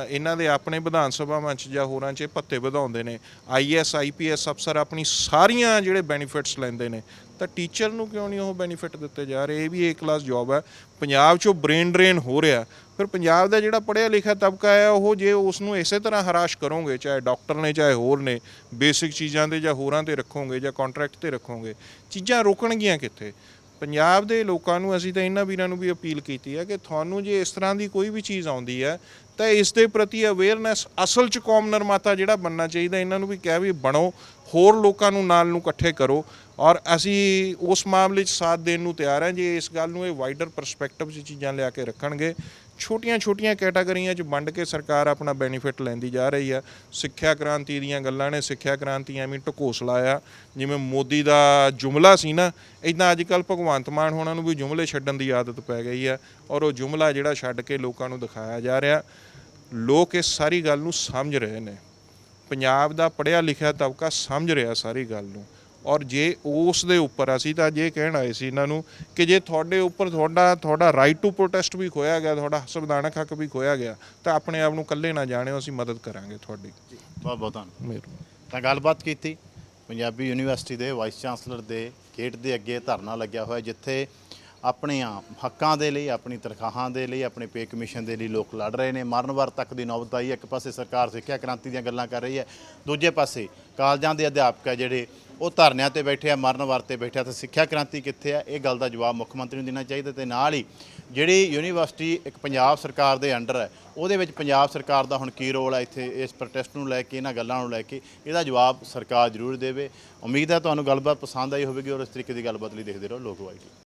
ਇਹਨਾਂ ਦੇ ਆਪਣੇ ਵਿਧਾਨ ਸਭਾਵਾਂ 'ਚ ਜਾਂ ਹੋਰਾਂ 'ਚ ਭੱਤੇ ਵਧਾਉਂਦੇ ਨੇ ਆਈਐਸ ਆਈਪੀਐਸ ਅਫਸਰ ਆਪਣੀ ਸਾਰੀਆਂ ਜਿਹੜੇ ਬੈਨੀਫਿਟਸ ਲੈਂਦੇ ਨੇ, ਤਾਂ ਟੀਚਰ ਨੂੰ ਕਿਉਂ ਨਹੀਂ ਉਹ ਬੈਨੀਫਿਟ ਦਿੱਤੇ ਜਾ ਰਹੇ? ਇਹ ਵੀ ਏ ਕਲਾਸ ਜੌਬ ਹੈ ਪੰਜਾਬ 'ਚੋਂ ਬ੍ਰੇਨ ਡਰੇਨ ਹੋ ਰਿਹਾ। ਫਿਰ ਪੰਜਾਬ ਦਾ ਜਿਹੜਾ ਪੜ੍ਹਿਆ ਲਿਖਿਆ ਤਬਕਾ ਹੈ, ਉਹ ਜੇ ਉਸ ਨੂੰ ਇਸੇ ਤਰ੍ਹਾਂ ਹਰਾਸ਼ ਕਰੋਗੇ, ਚਾਹੇ ਡਾਕਟਰ ਨੇ, ਚਾਹੇ ਹੋਰ ਨੇ, ਬੇਸਿਕ ਚੀਜ਼ਾਂ ਤੇ ਜਾਂ ਹੋਰਾਂ ਤੇ ਰੱਖੋਗੇ ਜਾਂ ਕੰਟਰੈਕਟ ਤੇ ਰੱਖੋਗੇ, ਚੀਜ਼ਾਂ ਰੁਕਣਗੀਆਂ ਕਿੱਥੇ? ਪੰਜਾਬ ਦੇ ਲੋਕਾਂ ਨੂੰ, ਅਸੀਂ ਤਾਂ ਇਹਨਾਂ ਵੀਰਾਂ ਨੂੰ ਵੀ ਅਪੀਲ ਕੀਤੀ ਹੈ ਕਿ ਤੁਹਾਨੂੰ ਜੇ ਇਸ ਤਰ੍ਹਾਂ ਦੀ ਕੋਈ ਵੀ ਚੀਜ਼ ਆਉਂਦੀ ਹੈ, ਤਾਂ ਇਸ ਦੇ ਪ੍ਰਤੀ ਅਵੇਅਰਨੈਸ ਅਸਲ ਚ ਕੌਮ ਨਿਰਮਾਤਾ ਜਿਹੜਾ ਬਣਨਾ ਚਾਹੀਦਾ, ਇਹਨਾਂ ਨੂੰ ਵੀ ਕਿਹਾ ਵੀ ਬਣੋ, ਹੋਰ ਲੋਕਾਂ ਨੂੰ ਨਾਲ ਨੂੰ ਇਕੱਠੇ ਕਰੋ। ਔਰ ਅਸੀਂ ਉਸ ਮਾਮਲੇ 'ਚ ਸਾਥ ਦੇਣ ਨੂੰ ਤਿਆਰ ਹਾਂ ਜੇ ਇਸ ਗੱਲ ਨੂੰ ਇਹ ਵਾਈਡਰ ਪਰਸਪੈਕਟਿਵ 'ਚ ਚੀਜ਼ਾਂ ਲਿਆ ਕੇ ਰੱਖਣਗੇ। ਛੋਟੀਆਂ-ਛੋਟੀਆਂ ਕੈਟਾਗਰੀਆਂ 'ਚ ਵੰਡ ਕੇ ਸਰਕਾਰ ਆਪਣਾ ਬੈਨੀਫਿਟ ਲੈਂਦੀ ਜਾ ਰਹੀ ਆ। ਸਿੱਖਿਆ ਕ੍ਰਾਂਤੀ ਦੀਆਂ ਗੱਲਾਂ ਨੇ, ਸਿੱਖਿਆ ਕ੍ਰਾਂਤੀ ਐਵੇਂ ਢਕੋਸ ਲਾਇਆ। ਜਿਵੇਂ ਮੋਦੀ ਦਾ ਜੁਮਲਾ ਸੀ ਨਾ ਇਦਾਂ ਅੱਜ ਕੱਲ ਭਗਵੰਤ ਮਾਨ ਹੋਣਾ ਨੂੰ ਵੀ ਜੁਮਲੇ ਛੱਡਣ ਦੀ ਆਦਤ ਪੈ ਗਈ ਆ ਔਰ ਉਹ ਜੁਮਲਾ ਜਿਹੜਾ ਛੱਡ ਕੇ ਲੋਕਾਂ ਨੂੰ ਦਿਖਾਇਆ ਜਾ ਰਿਹਾ। ਲੋਕ ਇਸ ਸਾਰੀ ਗੱਲ ਨੂੰ ਸਮਝ ਰਹੇ ਨੇ। ਪੰਜਾਬ ਦਾ ਪੜ੍ਹਿਆ ਲਿਖਿਆ ਤਬਕਾ ਸਮਝ ਰਿਹਾ ਸਾਰੀ ਗੱਲ ਨੂੰ। ਔਰ ਜੇ ਉਸ ਦੇ ਉੱਪਰ ਅਸੀਂ ਤਾਂ ਜੇ ਕਹਿਣ ਆਏ ਸੀ ਇਹਨਾਂ ਨੂੰ ਕਿ ਜੇ ਤੁਹਾਡੇ ਉੱਪਰ ਤੁਹਾਡਾ ਤੁਹਾਡਾ ਰਾਈਟ ਟੂ ਪ੍ਰੋਟੈਸਟ ਵੀ ਖੋਇਆ ਗਿਆ ਤੁਹਾਡਾ ਸੰਵਿਧਾਨਕ ਹੱਕ ਵੀ ਖੋਇਆ ਗਿਆ ਤਾਂ ਆਪਣੇ ਆਪ ਨੂੰ ਇਕੱਲੇ ਨਾ ਜਾਣਿਓ ਅਸੀਂ ਮਦਦ ਕਰਾਂਗੇ ਤੁਹਾਡੀ। ਬਹੁਤ ਬਹੁਤ ਧੰਨਵਾਦ। ਤਾਂ ਗੱਲਬਾਤ ਕੀਤੀ ਪੰਜਾਬੀ ਯੂਨੀਵਰਸਿਟੀ ਦੇ ਵਾਈਸ ਚਾਂਸਲਰ ਦੇ ਗੇਟ ਦੇ ਅੱਗੇ ਧਰਨਾ ਲੱਗਿਆ ਹੋਇਆ ਜਿੱਥੇ ਆਪਣੀਆਂ ਹੱਕਾਂ ਦੇ ਲਈ, ਆਪਣੀ ਤਨਖਾਹਾਂ ਦੇ ਲਈ, ਆਪਣੇ ਪੇ ਕਮਿਸ਼ਨ ਦੇ ਲਈ ਲੋਕ ਲੜ ਰਹੇ ਨੇ। ਮਰਨ ਮਰਨਵਰ ਤੱਕ ਦੀ ਨੌਬਤ ਆਈ ਹੈ। ਇੱਕ ਪਾਸੇ ਸਰਕਾਰ ਸਿੱਖਿਆ ਕ੍ਰਾਂਤੀ ਦੀਆਂ ਗੱਲਾਂ ਕਰ ਰਹੀ ਹੈ। ਦੂਜੇ ਪਾਸੇ ਕਾਲਜਾਂ ਦੇ ਅਧਿਆਪਕ ਹੈ ਜਿਹੜੇ ਉਹ ਧਰਨਿਆਂ ਤੇ ਬੈਠੇ ਆ, ਮਰਨ ਮਰਨਵਰ ਤੇ ਬੈਠੇ ਆ। ਤਾਂ ਸਿੱਖਿਆ ਕ੍ਰਾਂਤੀ ਕਿੱਥੇ ਆ? ਇਹ ਗੱਲ ਦਾ ਜਵਾਬ ਮੁੱਖ ਮੰਤਰੀ ਨੂੰ ਦੇਣਾ ਚਾਹੀਦਾ। ਤੇ ਨਾਲ ਹੀ ਜਿਹੜੀ ਯੂਨੀਵਰਸਿਟੀ ਇੱਕ ਪੰਜਾਬ ਸਰਕਾਰ ਦੇ ਅੰਡਰ ਹੈ, ਉਹਦੇ ਵਿੱਚ ਪੰਜਾਬ ਸਰਕਾਰ ਦਾ ਹੁਣ ਕੀ ਰੋਲ ਹੈ ਇੱਥੇ? ਇਸ ਪ੍ਰੋਟੈਸਟ ਨੂੰ ਲੈ ਕੇ, ਇਹਨਾਂ ਗੱਲਾਂ ਨੂੰ ਲੈ ਕੇ ਇਹਦਾ ਜਵਾਬ ਸਰਕਾਰ ਜ਼ਰੂਰ ਦੇਵੇ। ਉਮੀਦ ਹੈ ਤੁਹਾਨੂੰ ਗੱਲਬਾਤ ਪਸੰਦ ਆਈ ਹੋਵੇਗੀ ਔਰ ਇਸ ਤਰੀਕੇ ਦੀ ਗੱਲਬਾਤ ਲਈ ਦੇਖਦੇ ਰਹੋ ਲੋਕ ਵਾਈ